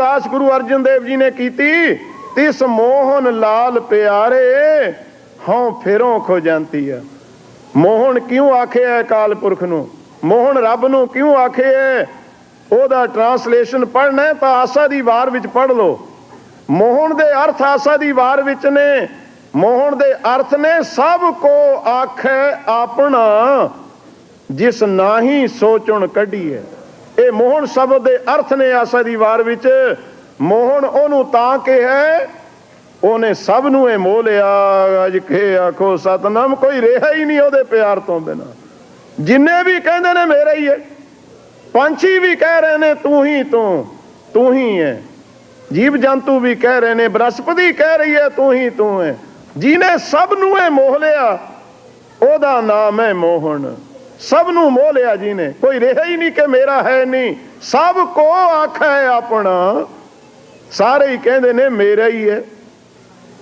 ਦਾਸ ਗੁਰੂ ਅਰਜਨ ਦੇਵ ਜੀ ਨੇ ਕੀਤੀ, ਤਿਸ ਮੋਹਨ ਲਾਲ ਪਿਆਰੇ, ਹਉ ਫਿਰੋਂ ਖੋ ਜਾਂਦੀ ਆ ਮੋਹਨ ਕਿਉਂ ਆਖਿਆ ਕਾਲ ਪੁਰਖ ਨੂੰ? ਮੋਹਨ ਰੱਬ ਨੂੰ ਕਿਉਂ ਆਖਿਆ ਉਹਦਾ ਟਰਾਂਸਲੇਸ਼ਨ ਪੜਨਾ ਤਾਂ ਆਸਾ ਦੀ ਵਾਰ ਵਿੱਚ ਪੜ ਲਓ। ਮੋਹਨ ਦੇ ਅਰਥ ਆਸਾ ਦੀ ਵਾਰ ਵਿੱਚ ਨੇ। ਮੋਹਨ ਦੇ ਅਰਥ ਨੇ, ਸਭ ਕੋ ਆਖੈ ਆਪਣਾ, ਜਿਸ ਨਾਹੀ ਸੋਚਣ ਕੱਢੀਏ ਇਹ ਮੋਹਨ ਸ਼ਬਦ ਦੇ ਅਰਥ ਨੇ ਆਸਾ ਦੀ ਵਾਰ ਵਿੱਚ। ਮੋਹਨ ਉਹਨੂੰ ਤਾਂ ਕਿਹਾ, ਉਹਨੇ ਸਭ ਨੂੰ ਇਹ ਮੋਹ ਲਿਆ। ਅਜ ਕੇ ਆਖੋ, ਸਤਨਾਮ, ਕੋਈ ਰਿਹਾ ਹੀ ਨਹੀਂ ਉਹਦੇ ਪਿਆਰ ਤੋਂ ਬਿਨਾ। ਜਿੰਨੇ ਵੀ ਕਹਿੰਦੇ ਨੇ, ਮੇਰਾ ਹੀ ਹੈ। ਪੰਛੀ ਵੀ ਕਹਿ ਰਹੇ ਨੇ, ਤੂੰ ਹੀ ਤੂੰ ਤੂੰ ਹੀ ਹੈ। ਜੀਵ ਜੰਤੂ ਵੀ ਕਹਿ ਰਹੇ ਨੇ ਬਨਸਪਤੀ ਕਹਿ ਰਹੀ ਹੈ, ਤੂੰ ਹੀ ਤੂੰ ਹੈ। ਜਿਹਨੇ ਸਭ ਨੂੰ ਇਹ ਮੋਹ ਲਿਆ, ਉਹਦਾ ਨਾਮ ਹੈ ਮੋਹਨ ਸਭ ਨੂੰ ਮੋਹ ਲਿਆ ਜਿਹਨੇ ਕੋਈ ਰਿਹਾ ਹੀ ਨਹੀਂ ਕਿ ਮੇਰਾ ਹੈ ਨਹੀਂ। ਸਭ ਕੋ ਆਖੈ ਆਪਣਾ। ਸਾਰੇ ਹੀ ਕਹਿੰਦੇ ਨੇ, ਮੇਰਾ ਹੀ ਹੈ।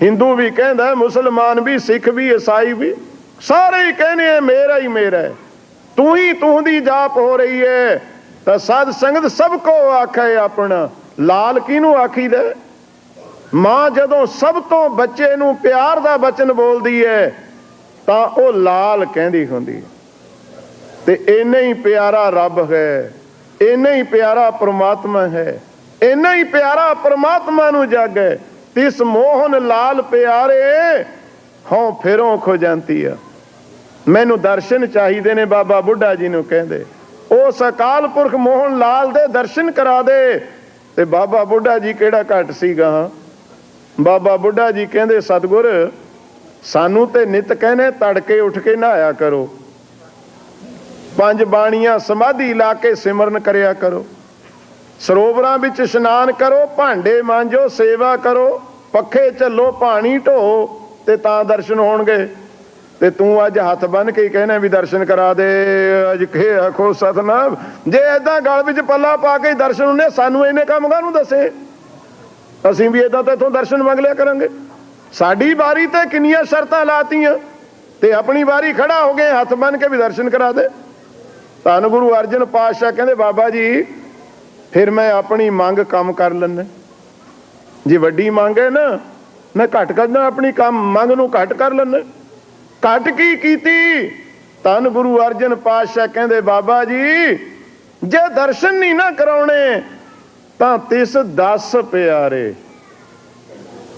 ਹਿੰਦੂ ਵੀ ਕਹਿੰਦਾ, ਮੁਸਲਮਾਨ ਵੀ, ਸਿੱਖ ਵੀ, ਈਸਾਈ ਵੀ। ਸਾਰੇ ਹੀ ਕਹਿੰਦੇ ਆ ਮੇਰਾ ਹੀ ਮੇਰਾ ਹੈ। ਤੂੰ ਹੀ ਤੂੰ ਦੀ ਜਾਪ ਹੋ ਰਹੀ ਹੈ। ਤਾਂ ਸਾਧ ਸੰਗਤ ਸਭ ਕੋ ਆਖੇ ਆਪਣਾ। ਲਾਲ ਕਿਹਨੂੰ ਆਖੀਦਾ? ਹੈ? ਮਾਂ ਜਦੋਂ ਸਭ ਤੋਂ ਬੱਚੇ ਨੂੰ ਪਿਆਰ ਦਾ ਬਚਨ ਬੋਲਦੀ ਹੈ, ਤਾਂ ਉਹ ਲਾਲ ਕਹਿੰਦੀ ਹੁੰਦੀ ਹੈ। ਤੇ ਇੰਨਾ ਹੀ ਪਿਆਰਾ ਰੱਬ ਹੈ, ਇੰਨਾ ਹੀ ਪਿਆਰਾ ਪ੍ਰਮਾਤਮਾ ਹੈ, ਇੰਨਾ ਹੀ ਪਿਆਰਾ ਪ੍ਰਮਾਤਮਾ ਨੂੰ ਜਾਗੇ, ਤਿਸ ਮੋਹਨ ਲਾਲ ਪਿਆਰੇ ਹਉ ਫਿਰੋਂ ਖੋ ਜਾਂਦੀ ਆ। ਮੈਨੂੰ ਦਰਸ਼ਨ ਚਾਹੀਦੇ ਨੇ ਬਾਬਾ ਬੁੱਢਾ ਜੀ ਨੂੰ ਕਹਿੰਦੇ। ਉਹ ਸਕਾਲ ਪੁਰਖ ਮੋਹਨ ਲਾਲ ਦੇ ਦਰਸ਼ਨ ਕਰਾ ਦੇ। ਤੇ ਬਾਬਾ ਬੁੱਢਾ ਜੀ ਕਿਹੜਾ ਘਟ ਸੀਗਾ ਬਾਬਾ ਬੁੱਢਾ ਜੀ ਕਹਿੰਦੇ, ਸਤਗੁਰ, ਸਾਨੂੰ ਤੇ ਨਿਤ ਕਹਿੰਦੇ ਤੜਕੇ ਉੱਠ ਕੇ ਨਹਾਇਆ ਕਰੋ। ਪੰਜ ਬਾਣੀਆਂ ਸਮਾਧੀ ਲਾ ਕੇ ਸਿਮਰਨ ਕਰਿਆ ਕਰੋ। ਸਰੋਵਰਾਂ ਵਿੱਚ ਇਸ਼ਨਾਨ ਕਰੋ, ਭਾਂਡੇ ਮਾਂਜੋ, ਸੇਵਾ ਕਰੋ, ਪੱਖੇ ਚੱਲੋ, ਪਾਣੀ ਢੋ ਤੇ ਤਾਂ ਦਰਸ਼ਨ ਹੋਣਗੇ। ਤੇ ਤੂੰ ਅੱਜ ਹੱਥ ਬੰਨ ਕੇ ਕਹਿਣਾ ਵੀ ਦਰਸ਼ਨ ਕਰਾ ਦੇ। ਅੱਜ ਖੇ ਆਖੋ ਸਤਨਾਮ, ਜੇ ਐਦਾਂ ਗਲ ਵਿੱਚ ਪੱਲਾ ਪਾ ਕੇ ਦਰਸ਼ਨ ਹੁੰਦੇ, ਸਾਨੂੰ ਇਹਨੇ ਕੰਮ ਨੂੰ ਦੱਸੇ। ਅਸੀਂ ਵੀ ਇਦਾਂ ਤਾਂ ਇਥੋਂ ਦਰਸ਼ਨ ਮੰਗ ਲਿਆ ਕਰਾਂਗੇ। ਸਾਡੀ ਵਾਰੀ ਤੇ ਕਿੰਨੀਆਂ ਸ਼ਰਤਾਂ ਲਾਤੀਆਂ ਤੇ ਆਪਣੀ ਵਾਰੀ ਖੜਾ ਹੋ ਗਏ ਹੱਥ ਬੰਨ ਕੇ ਵੀ ਦਰਸ਼ਨ ਕਰਾ ਦੇ। ਧੰਨ ਗੁਰੂ ਅਰਜਨ ਪਾਤਸ਼ਾਹ ਕਹਿੰਦੇ, ਬਾਬਾ ਜੀ, ਫਿਰ ਮੈਂ ਆਪਣੀ ਮੰਗ ਕੰਮ ਕਰ ਲੈਣਾ ਜੇ ਵੱਡੀ ਮੰਗ ਹੈ ਨਾ, ਮੈਂ ਘਟ ਕਰਨਾ ਆਪਣੀ ਕੰਮ, ਮੰਗ ਨੂੰ ਘਟ ਕਰ ਲੈਣਾ ਘਟ ਕੀ ਕੀਤੀ? ਧੰਨ ਗੁਰੂ ਅਰਜਨ ਪਾਤਸ਼ਾਹ ਕਹਿੰਦੇ, ਬਾਬਾ ਜੀ, ਜੇ ਦਰਸ਼ਨ ਨਹੀਂ ਨਾ ਕਰਾਉਣੇ, ਤਾਂ ਤਿਸ 10 ਪਿਆਰੇ।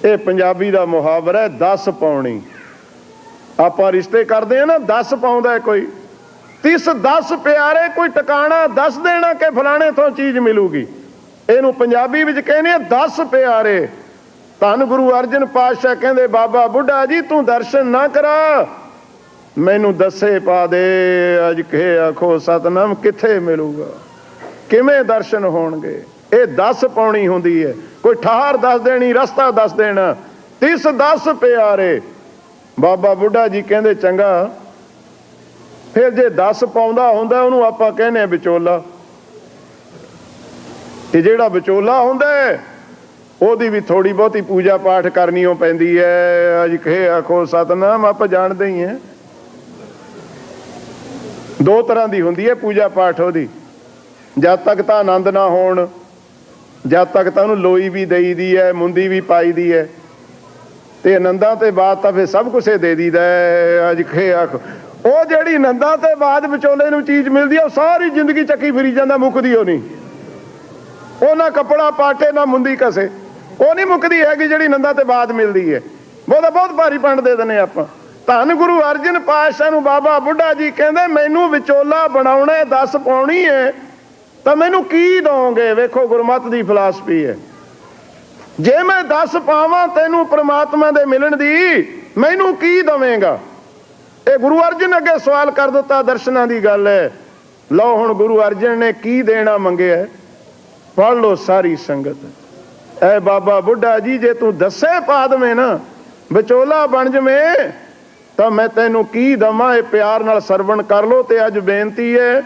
ਇਹ ਪੰਜਾਬੀ ਦਾ ਮੁਹਾਵਰਾ ਹੈ 10 ਪਾਉਣੀ। ਆਪਾਂ ਰਿਸ਼ਤੇ ਕਰਦੇ ਆ ਨਾ 10 ਪਾਉਂਦਾ ਕੋਈ। ਤਿਸ 10 ਪਿਆਰੇ ਕੋਈ ਟਿਕਾਣਾ ਦੱਸ ਦੇਣਾ ਕਿ ਫਲਾਣੇ ਤੋਂ ਚੀਜ਼ ਮਿਲੂਗੀ। ਇਹਨੂੰ ਪੰਜਾਬੀ ਵਿੱਚ ਕਹਿੰਦੇ ਆ 10 ਪਿਆਰੇ। ਧੰਨ ਗੁਰੂ ਅਰਜਨ ਪਾਤਸ਼ਾਹ ਕਹਿੰਦੇ, ਬਾਬਾ ਬੁੱਢਾ ਜੀ, ਤੂੰ ਦਰਸ਼ਨ ਨਾ ਕਰਾ। ਮੈਨੂੰ ਦੱਸੇ ਪਾ ਦੇ, ਅੱਜ ਕਹੇ ਆਖੋ, ਸਤਨਾਮ ਕਿੱਥੇ ਮਿਲੂਗਾ? ਕਿਵੇਂ ਦਰਸ਼ਨ ਹੋਣਗੇ? ਇਹ 10 ਪਾਉਣੀ ਹੁੰਦੀ ਹੈ। ਕੋਈ ਠਾਹਰ ਦੱਸ ਦੇਣੀ, ਰਸਤਾ ਦੱਸ ਦੇਣਾ। ਤਿਸ 10 ਪਿਆਰੇ। ਬਾਬਾ ਬੁੱਢਾ ਜੀ ਕਹਿੰਦੇ, ਚੰਗਾ ਫਿਰ ਜੇ 10 ਪਾਉਂਦਾ ਹੁੰਦਾ, ਉਹਨੂੰ ਆਪਾਂ ਕਹਿੰਦੇ ਆ ਵਿਚੋਲਾ। ਤੇ ਜਿਹੜਾ ਵਿਚੋਲਾ ਹੁੰਦਾ ਉਹਦੀ ਵੀ ਥੋੜੀ ਬਹੁਤੀ ਪੂਜਾ ਪਾਠ ਕਰਨੀ ਉਹ ਪੈਂਦੀ ਹੈ। ਅੱਜ ਕਹੇ ਆਖੋ, ਸਤਨਾਮ ਆਪਾਂ ਜਾਣਦੇ ਹੀ ਹਾਂ। ਦੋ ਤਰ੍ਹਾਂ ਦੀ ਹੁੰਦੀ ਹੈ ਪੂਜਾ ਪਾਠ ਉਹਦੀ। ਜਦ ਤੱਕ ਤਾਂ ਆਨੰਦ ਨਾ ਹੋਣ, ਜਦ ਤੱਕ ਤਾਂ ਉਹਨੂੰ ਲੋਈ ਵੀ ਦੇਈਦੀ ਹੈ, ਮੁੰਦੀ ਵੀ ਪਾਈਦੀ ਹੈ। ਤੇ ਆਨੰਦਾਂ ਤੇ ਬਾਅਦ ਤਾਂ ਫਿਰ ਸਭ ਕੁਝ ਦੇ ਦੀਦਾ ਹੈ। ਅੱਜ ਖੇ ਆਖ ਉਹ ਜਿਹੜੀ ਨੰਦਾ ਤੇ ਬਾਦ ਵਿਚੋਲੇ ਨੂੰ ਚੀਜ਼ ਮਿਲਦੀ ਹੈ ਉਹ ਸਾਰੀ ਜ਼ਿੰਦਗੀ ਚੱਕੀ ਫਿਰੀ ਜਾਂਦਾ, ਮੁੱਕਦੀ ਉਹ ਨਹੀਂ। ਉਹ ਨਾ ਕੱਪੜਾ ਪਾਟੇ, ਨਾ ਮੁੰਦੀ ਕਸੇ। ਉਹ ਨਹੀਂ ਮੁੱਕਦੀ ਹੈਗੀ ਜਿਹੜੀ ਨੰਦਾ ਤੇ ਬਾਦ ਮਿਲਦੀ ਹੈ ਬਹੁਤਾ ਬਹੁਤ ਭਾਰੀ ਪੰਡ ਦੇ ਦਿੰਨੇ ਆਪਾਂ। ਧੰਨ ਗੁਰੂ ਅਰਜਨ ਪਾਤਸ਼ਾਹ ਨੂੰ ਬਾਬਾ ਬੁੱਢਾ ਜੀ ਕਹਿੰਦੇ, ਮੈਨੂੰ ਵਿਚੋਲਾ ਬਣਾਉਣਾ ਦੱਸ ਪਾਉਣੀ ਹੈ ਤਾਂ ਮੈਨੂੰ ਕੀ ਦੋਗੇ ਵੇਖੋ ਗੁਰਮਤ ਦੀ ਫਿਲਾਸਫੀ ਹੈ ਜੇ ਮੈਂ ਦੱਸ ਪਾਵਾਂ ਤੈਨੂੰ ਪ੍ਰਮਾਤਮਾ ਦੇ ਮਿਲਣ ਦੀ, ਮੈਨੂੰ ਕੀ ਦਵੇਂਗਾ? ਇਹ ਗੁਰੂ ਅਰਜਨ ਅੱਗੇ ਸਵਾਲ ਕਰ ਦਿੱਤਾ ਦਰਸ਼ਨਾਂ ਦੀ ਗੱਲ ਹੈ। ਲਓ ਹੁਣ ਗੁਰੂ ਅਰਜਨ ਨੇ ਕੀ ਦੇਣਾ ਮੰਗਿਆ ਪੜ ਲਓ ਸਾਰੀ ਸੰਗਤ। ਐ ਬਾਬਾ ਬੁੱਢਾ ਜੀ, ਜੇ ਤੂੰ ਦੱਸੇ ਪਾ ਦਵੇਂ ਨਾ, ਵਿਚੋਲਾ ਬਣ ਜਵੇਂ, ਤਾਂ ਮੈਂ ਤੈਨੂੰ ਕੀ ਦਵਾਂ? ਇਹ ਪਿਆਰ ਨਾਲ ਸਰਵਣ ਕਰ ਲੋ ਤੇ ਅੱਜ ਬੇਨਤੀ ਹੈ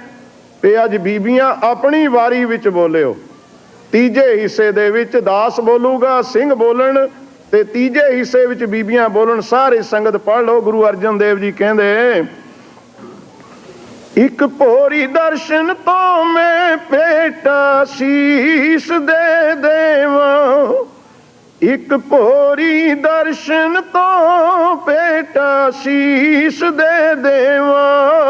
ਤੇ ਅੱਜ ਬੀਬੀਆਂ ਆਪਣੀ ਵਾਰੀ ਵਿੱਚ ਬੋਲਿਓ। ਤੀਜੇ ਹਿੱਸੇ ਦੇ ਵਿੱਚ ਦਾਸ ਬੋਲੂਗਾ, ਸਿੰਘ ਬੋਲਣ ਤੇ ਤੀਜੇ ਹਿੱਸੇ ਵਿੱਚ ਬੀਬੀਆਂ ਬੋਲਣ, ਸਾਰੇ ਸੰਗਤ ਪੜ ਲਓ, ਗੁਰੂ ਅਰਜਨ ਦੇਵ ਜੀ ਕਹਿੰਦੇ, ਇੱਕ ਭੋਰੀ ਦਰਸ਼ਨ ਤੋਂ ਮੈਂ ਪੇਟਾ ਸੀਸ ਦੇ ਦੇਵਾਂ। ਇੱਕ ਭੋਰੀ ਦਰਸ਼ਨ ਤੋਂ ਬੇਟਾ ਸੀਸ ਦੇ ਦੇਵਾਂ।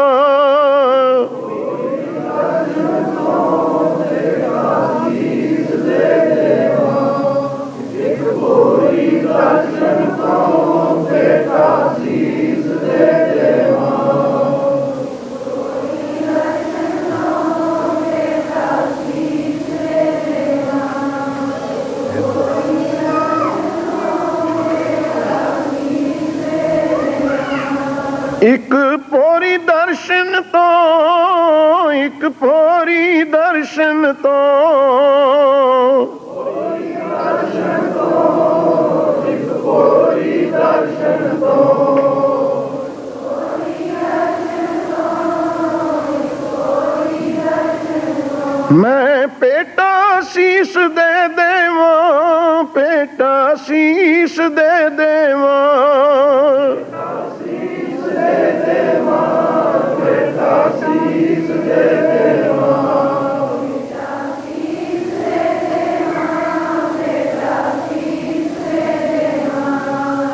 ਇੱਕ ਪੋਰੀ ਦਰਸ਼ਨ ਤੋਂ, ਇੱਕ ਪੋਰੀ ਦਰਸ਼ਨ ਤੋਂ। ਮੈਂ ਪੇਟਾ ਸੀਸ ਦੇ ਦੇਵਾਂ, ਪੇਟਾ ਸੀਸ ਦੇ ਦੇਵਾਂ।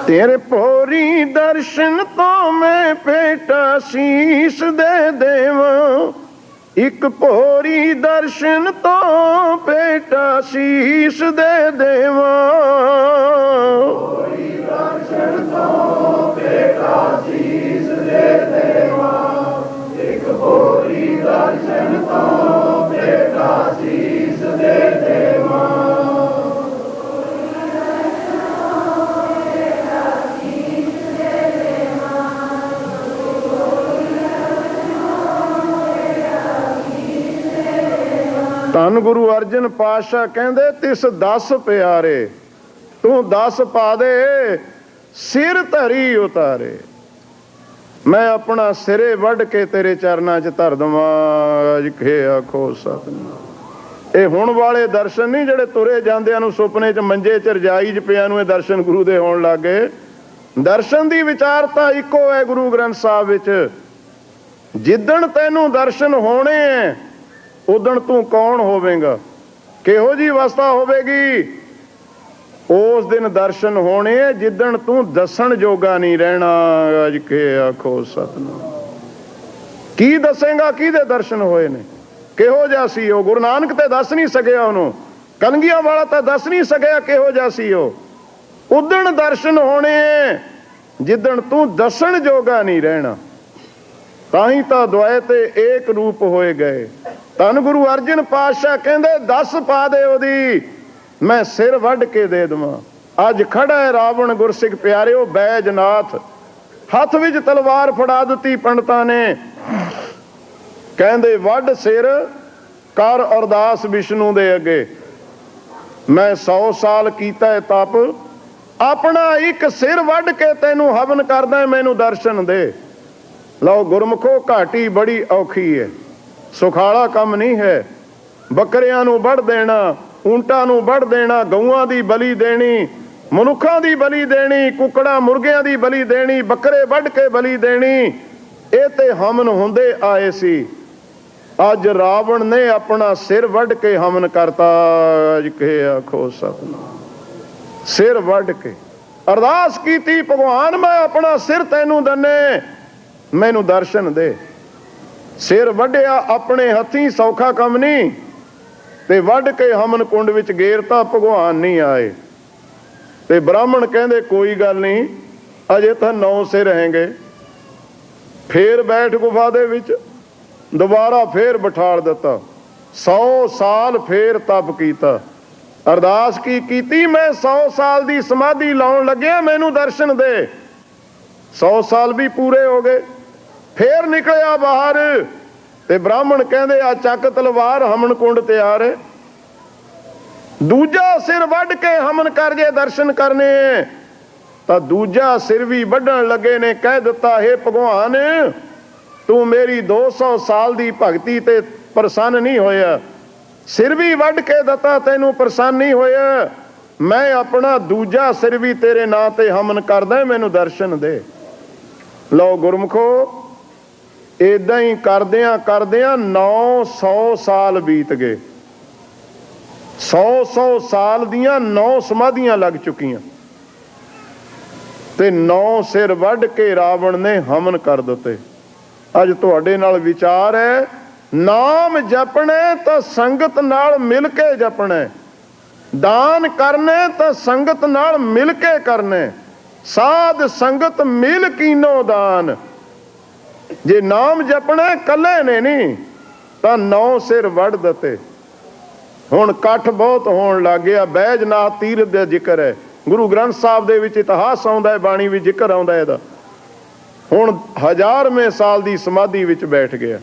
ਤੇਰੇ ਪੋਰੀ ਦਰਸ਼ਨ ਤੋਂ ਮੈਂ ਪੇਟਾ ਸੀਸ ਦੇ ਦੇਵਾਂ। ਇੱਕ ਪੋਰੀ ਦਰਸ਼ਨ ਤੋਂ ਪੇਟਾ ਸੀਸ ਦੇ ਦੇਵਾਂ। ਧੰਨ ਗੁਰੂ ਅਰਜਨ ਪਾਤਸ਼ਾਹ ਕਹਿੰਦੇ, ਤਿਸ 10 ਪਿਆਰੇ, ਤੂੰ 10 ਪਾ ਦੇ, ਸਿਰ ਧਰੀ ਉਤਾਰੇ। ਮੈਂ ਆਪਣਾ ਸਿਰੇ ਵੱਢ ਕੇ ਤੇਰੇ ਚਰਨਾਂ 'ਚ ਧਰ ਦਵਾਂ। ਅਜ ਕੇ ਆਖੋ ਸਤਿਨਾਮ। ਇਹ ਹੁਣ ਵਾਲੇ ਦਰਸ਼ਨ ਨਹੀਂ ਜਿਹੜੇ ਤੁਰੇ ਜਾਂਦਿਆਂ ਨੂੰ ਸੁਪਨੇ 'ਚ ਮੰਜੇ 'ਚ ਰਜਾਈ 'ਚ ਪਿਆ ਨੂੰ ਇਹ ਦਰਸ਼ਨ ਗੁਰੂ ਦੇ ਹੋਣ ਲੱਗੇ। ਦਰਸ਼ਨ ਦੀ ਵਿਚਾਰਤਾ ਇੱਕੋ ਹੈ ਗੁਰੂ ਗ੍ਰੰਥ ਸਾਹਿਬ ਵਿੱਚ। ਜਿੱਦਣ ਤੈਨੂੰ ਦਰਸ਼ਨ ਹੋਣੇ ਐ, ਉਦਣ ਤੂੰ ਕੌਣ ਹੋਵੇਂਗਾ? ਕਿਹੋ ਜੀ ਅਵਸਥਾ ਹੋਵੇਗੀ? ਉਸ ਦਿਨ ਦਰਸ਼ਨ ਹੋਣੇ ਜਿੱਦਣ ਤੂੰ ਦੱਸਣ ਜੋਗਾ ਨਹੀਂ ਰਹਿਣਾ। ਅਜ ਕੇ ਆਖੋ ਸਤਨਾਮ। ਕੀ ਦੱਸੇਗਾ, ਕਿਹਦੇ ਦਰਸ਼ਨ ਹੋਏ ਨੇ? ਕਿਹੋ ਜਿਹਾ ਸੀ ਉਹ? ਗੁਰੂ ਨਾਨਕ ਤੇ ਦੱਸ ਨਹੀਂ ਸਕਿਆ ਉਹਨੂੰ। ਕਲਗੀਆਂ ਵਾਲਾ ਤਾਂ ਦੱਸ ਨਹੀਂ ਸਕਿਆ ਕਿਹੋ ਜਿਹਾ ਸੀ ਉਹ। ਉਦਣ ਦਰਸ਼ਨ ਹੋਣੇ ਜਿੱਦਣ ਤੂੰ ਦੱਸਣ ਜੋਗਾ ਨਹੀਂ ਰਹਿਣਾ। ਤਾਂ ਹੀ ਤਾਂ ਦੁਆਏ ਤੇ ਏਕ ਰੂਪ ਹੋਏ ਗਏ। ਧੰਨ ਗੁਰੂ ਅਰਜਨ ਪਾਤਸ਼ਾਹ ਕਹਿੰਦੇ, ਦੱਸ ਪਾ ਦੇ ਉਹਦੀ। ਮੈਂ ਸਿਰ ਵੱਢ ਕੇ ਦੇ ਦਵਾਂ। ਅੱਜ ਖੜਾ ਹੈ ਰਾਵਣ ਗੁਰਸਿੱਖ ਪਿਆਰਿਓ ਬੈਜਨਾਥ ਹੱਥ ਵਿੱਚ ਤਲਵਾਰ ਫੜਾ ਦਿੱਤੀ ਪੰਡਤਾਂ ਨੇ। ਕਹਿੰਦੇ, ਵੱਢ ਸਿਰ, ਕਰ ਅਰਦਾਸ ਵਿਸ਼ਨੂੰ ਦੇ ਅੱਗੇ। ਮੈਂ 100 ਸਾਲ ਕੀਤਾ ਹੈ ਤਪ। ਆਪਣਾ ਇੱਕ ਸਿਰ ਵੱਢ ਕੇ ਤੈਨੂੰ ਹਵਨ ਕਰਦਾ ਮੈਨੂੰ ਦਰਸ਼ਨ ਦੇ। ਲਓ, ਗੁਰਮਖੋ, ਘਾਟੀ ਬੜੀ ਔਖੀ ਹੈ। ਸੁਖਾਲਾ ਕੰਮ ਨਹੀਂ ਹੈ। ਬੱਕਰਿਆਂ ਨੂੰ ਵੱਢ ਦੇਣਾ। ਊਂਟਾਂ ਨੂੰ ਵੱਢ ਦੇਣਾ, ਗਊਆਂ ਦੀ ਬਲੀ ਦੇਣੀ, ਮਨੁੱਖਾਂ ਦੀ ਬਲੀ ਦੇਣੀ, ਕੁੱਕੜਾਂ ਮੁਰਗਿਆਂ ਦੀ ਬਲੀ ਦੇਣੀ, ਬੱਕਰੇ ਵੱਢ ਕੇ ਬਲੀ ਦੇਣੀ, ਇਹ ਤੇ ਹਮਨ ਹੁੰਦੇ ਆਏ ਸੀ। ਅੱਜ ਰਾਵਣ ਨੇ ਆਪਣਾ ਸਿਰ ਵੱਢ ਕੇ ਹਮਨ ਕਰਤਾ, ਅਜ ਕੇ ਆਖੋ ਸਤਨਾਮ। ਸਿਰ ਵੱਢ ਕੇ। ਅਰਦਾਸ ਕੀਤੀ, ਭਗਵਾਨ, ਮੈਂ ਆਪਣਾ ਸਿਰ ਤੈਨੂੰ ਦੰਨੇ, ਮੈਨੂੰ ਦਰਸ਼ਨ ਦੇ। ਸਿਰ ਵੱਢਿਆ, ਆਪਣੇ ਹੱਥੀਂ ਸੌਖਾ ਕੰਮ ਨਹੀਂ ਤੇ ਵੱਢ ਕੇ ਹਮਨ ਕੁੰਡ ਵਿੱਚ ਗੇਰਤਾ ਭਗਵਾਨ ਨਹੀਂ ਆਏ। ਤੇ ਬ੍ਰਾਹਮਣ ਕਹਿੰਦੇ, ਕੋਈ ਗੱਲ ਨਹੀਂ, ਅਜੇ ਤਾਂ ਨੌ ਸਿਰ ਹੈਗੇ। ਫੇਰ ਬੈਠ ਗੁਫਾ ਦੇ ਵਿੱਚ ਦੁਬਾਰਾ ਫੇਰ ਬਿਠਾਲ ਦਿੱਤਾ। 100 ਸਾਲ ਫੇਰ ਤਪ ਕੀਤਾ। ਅਰਦਾਸ ਕੀ ਕੀਤੀ? ਮੈਂ 100 ਸਾਲ ਦੀ ਸਮਾਧੀ ਲਾਉਣ ਲੱਗਿਆ, ਮੈਨੂੰ ਦਰਸ਼ਨ ਦੇ। 100 ਸਾਲ ਵੀ ਪੂਰੇ ਹੋ ਗਏ। ਫੇਰ ਨਿਕਲਿਆ ਬਾਹਰ। ਤੇ ਬ੍ਰਾਹਮਣ ਕਹਿੰਦੇ ਆ, ਚੱਕ ਤਲਵਾਰ ਹਮਨ ਕੁੰਡ ਤਿਆਰ ਹੈ ਦੂਜਾ ਸਿਰ ਵੱਢ ਕੇ ਹਮਨ ਕਰ ਜੇ ਦਰਸ਼ਨ ਕਰਨੇ। ਤਾਂ ਦੂਜਾ ਸਿਰ ਵੀ ਵੱਢਣ ਲੱਗੇ ਨੇ, ਕਹਿ ਦਿੱਤਾ, ਹੈ ਭਗਵਾਨ, ਤੂੰ ਮੇਰੀ 200 ਸਾਲ ਦੀ ਭਗਤੀ ਤੇ ਪ੍ਰਸੰਨ ਨਹੀਂ ਹੋਇਆ। ਸਿਰ ਵੀ ਵੱਢ ਕੇ ਦਿੱਤਾ, ਤੈਨੂੰ ਪ੍ਰਸੰਨ ਨਹੀਂ ਹੋਇਆ। ਮੈਂ ਆਪਣਾ ਦੂਜਾ ਸਿਰ ਵੀ ਤੇਰੇ ਨਾਂ ਤੇ ਹਮਨ ਕਰਦਾ, ਮੈਨੂੰ ਦਰਸ਼ਨ ਦੇ। ਲਓ ਗੁਰਮਖੋ ਇਦਾਂ ਹੀ ਕਰਦਿਆਂ ਕਰਦਿਆਂ 900 ਸਾਲ ਬੀਤ ਗਏ। 100-100 ਸਾਲ ਦੀਆਂ 9 ਸਮਾਧੀਆਂ ਲੱਗ ਚੁੱਕੀਆਂ। ਤੇ 9 ਸਿਰ ਵੱਢ ਕੇ ਰਾਵਣ ਨੇ ਹਮਨ ਕਰ ਦਿੱਤੇ। ਅੱਜ ਤੁਹਾਡੇ ਨਾਲ ਵਿਚਾਰ ਹੈ, ਨਾਮ ਜਪਣਾ ਤਾਂ ਸੰਗਤ ਨਾਲ ਮਿਲ ਕੇ ਜਪਣਾ। ਦਾਨ ਕਰਨਾ ਤਾਂ ਸੰਗਤ ਨਾਲ ਮਿਲ ਕੇ ਕਰਨਾ। ਸਾਧ ਸੰਗਤ ਮਿਲ ਕੀਨੋ ਦਾਨ। ਜੇ ਨਾਮ ਜਪਣਾ ਕੱਲੇ ਨੇ ਨਹੀਂ, ਤਾਂ ਨੌ ਸਿਰ ਵੱਢ ਦਿੱਤੇ। ਹੁਣ ਇਕੱਠ ਬਹੁਤ ਹੋਣ ਲੱਗ ਗਿਆ। ਬੈਜਨਾਥ ਤੀਰਥ ਦਾ ਜ਼ਿਕਰ ਹੈ। ਗੁਰੂ ਗ੍ਰੰਥ ਸਾਹਿਬ ਦੇ ਵਿੱਚ ਇਤਿਹਾਸ ਆਉਂਦਾ ਹੈ, ਬਾਣੀ ਵਿੱਚ ਜ਼ਿਕਰ ਆਉਂਦਾ ਹੈ ਇਹਦਾ। ਹੁਣ ਹਜ਼ਾਰਵੇਂ ਸਾਲ ਦੀ ਸਮਾਧੀ ਵਿੱਚ ਬੈਠ ਗਿਆ।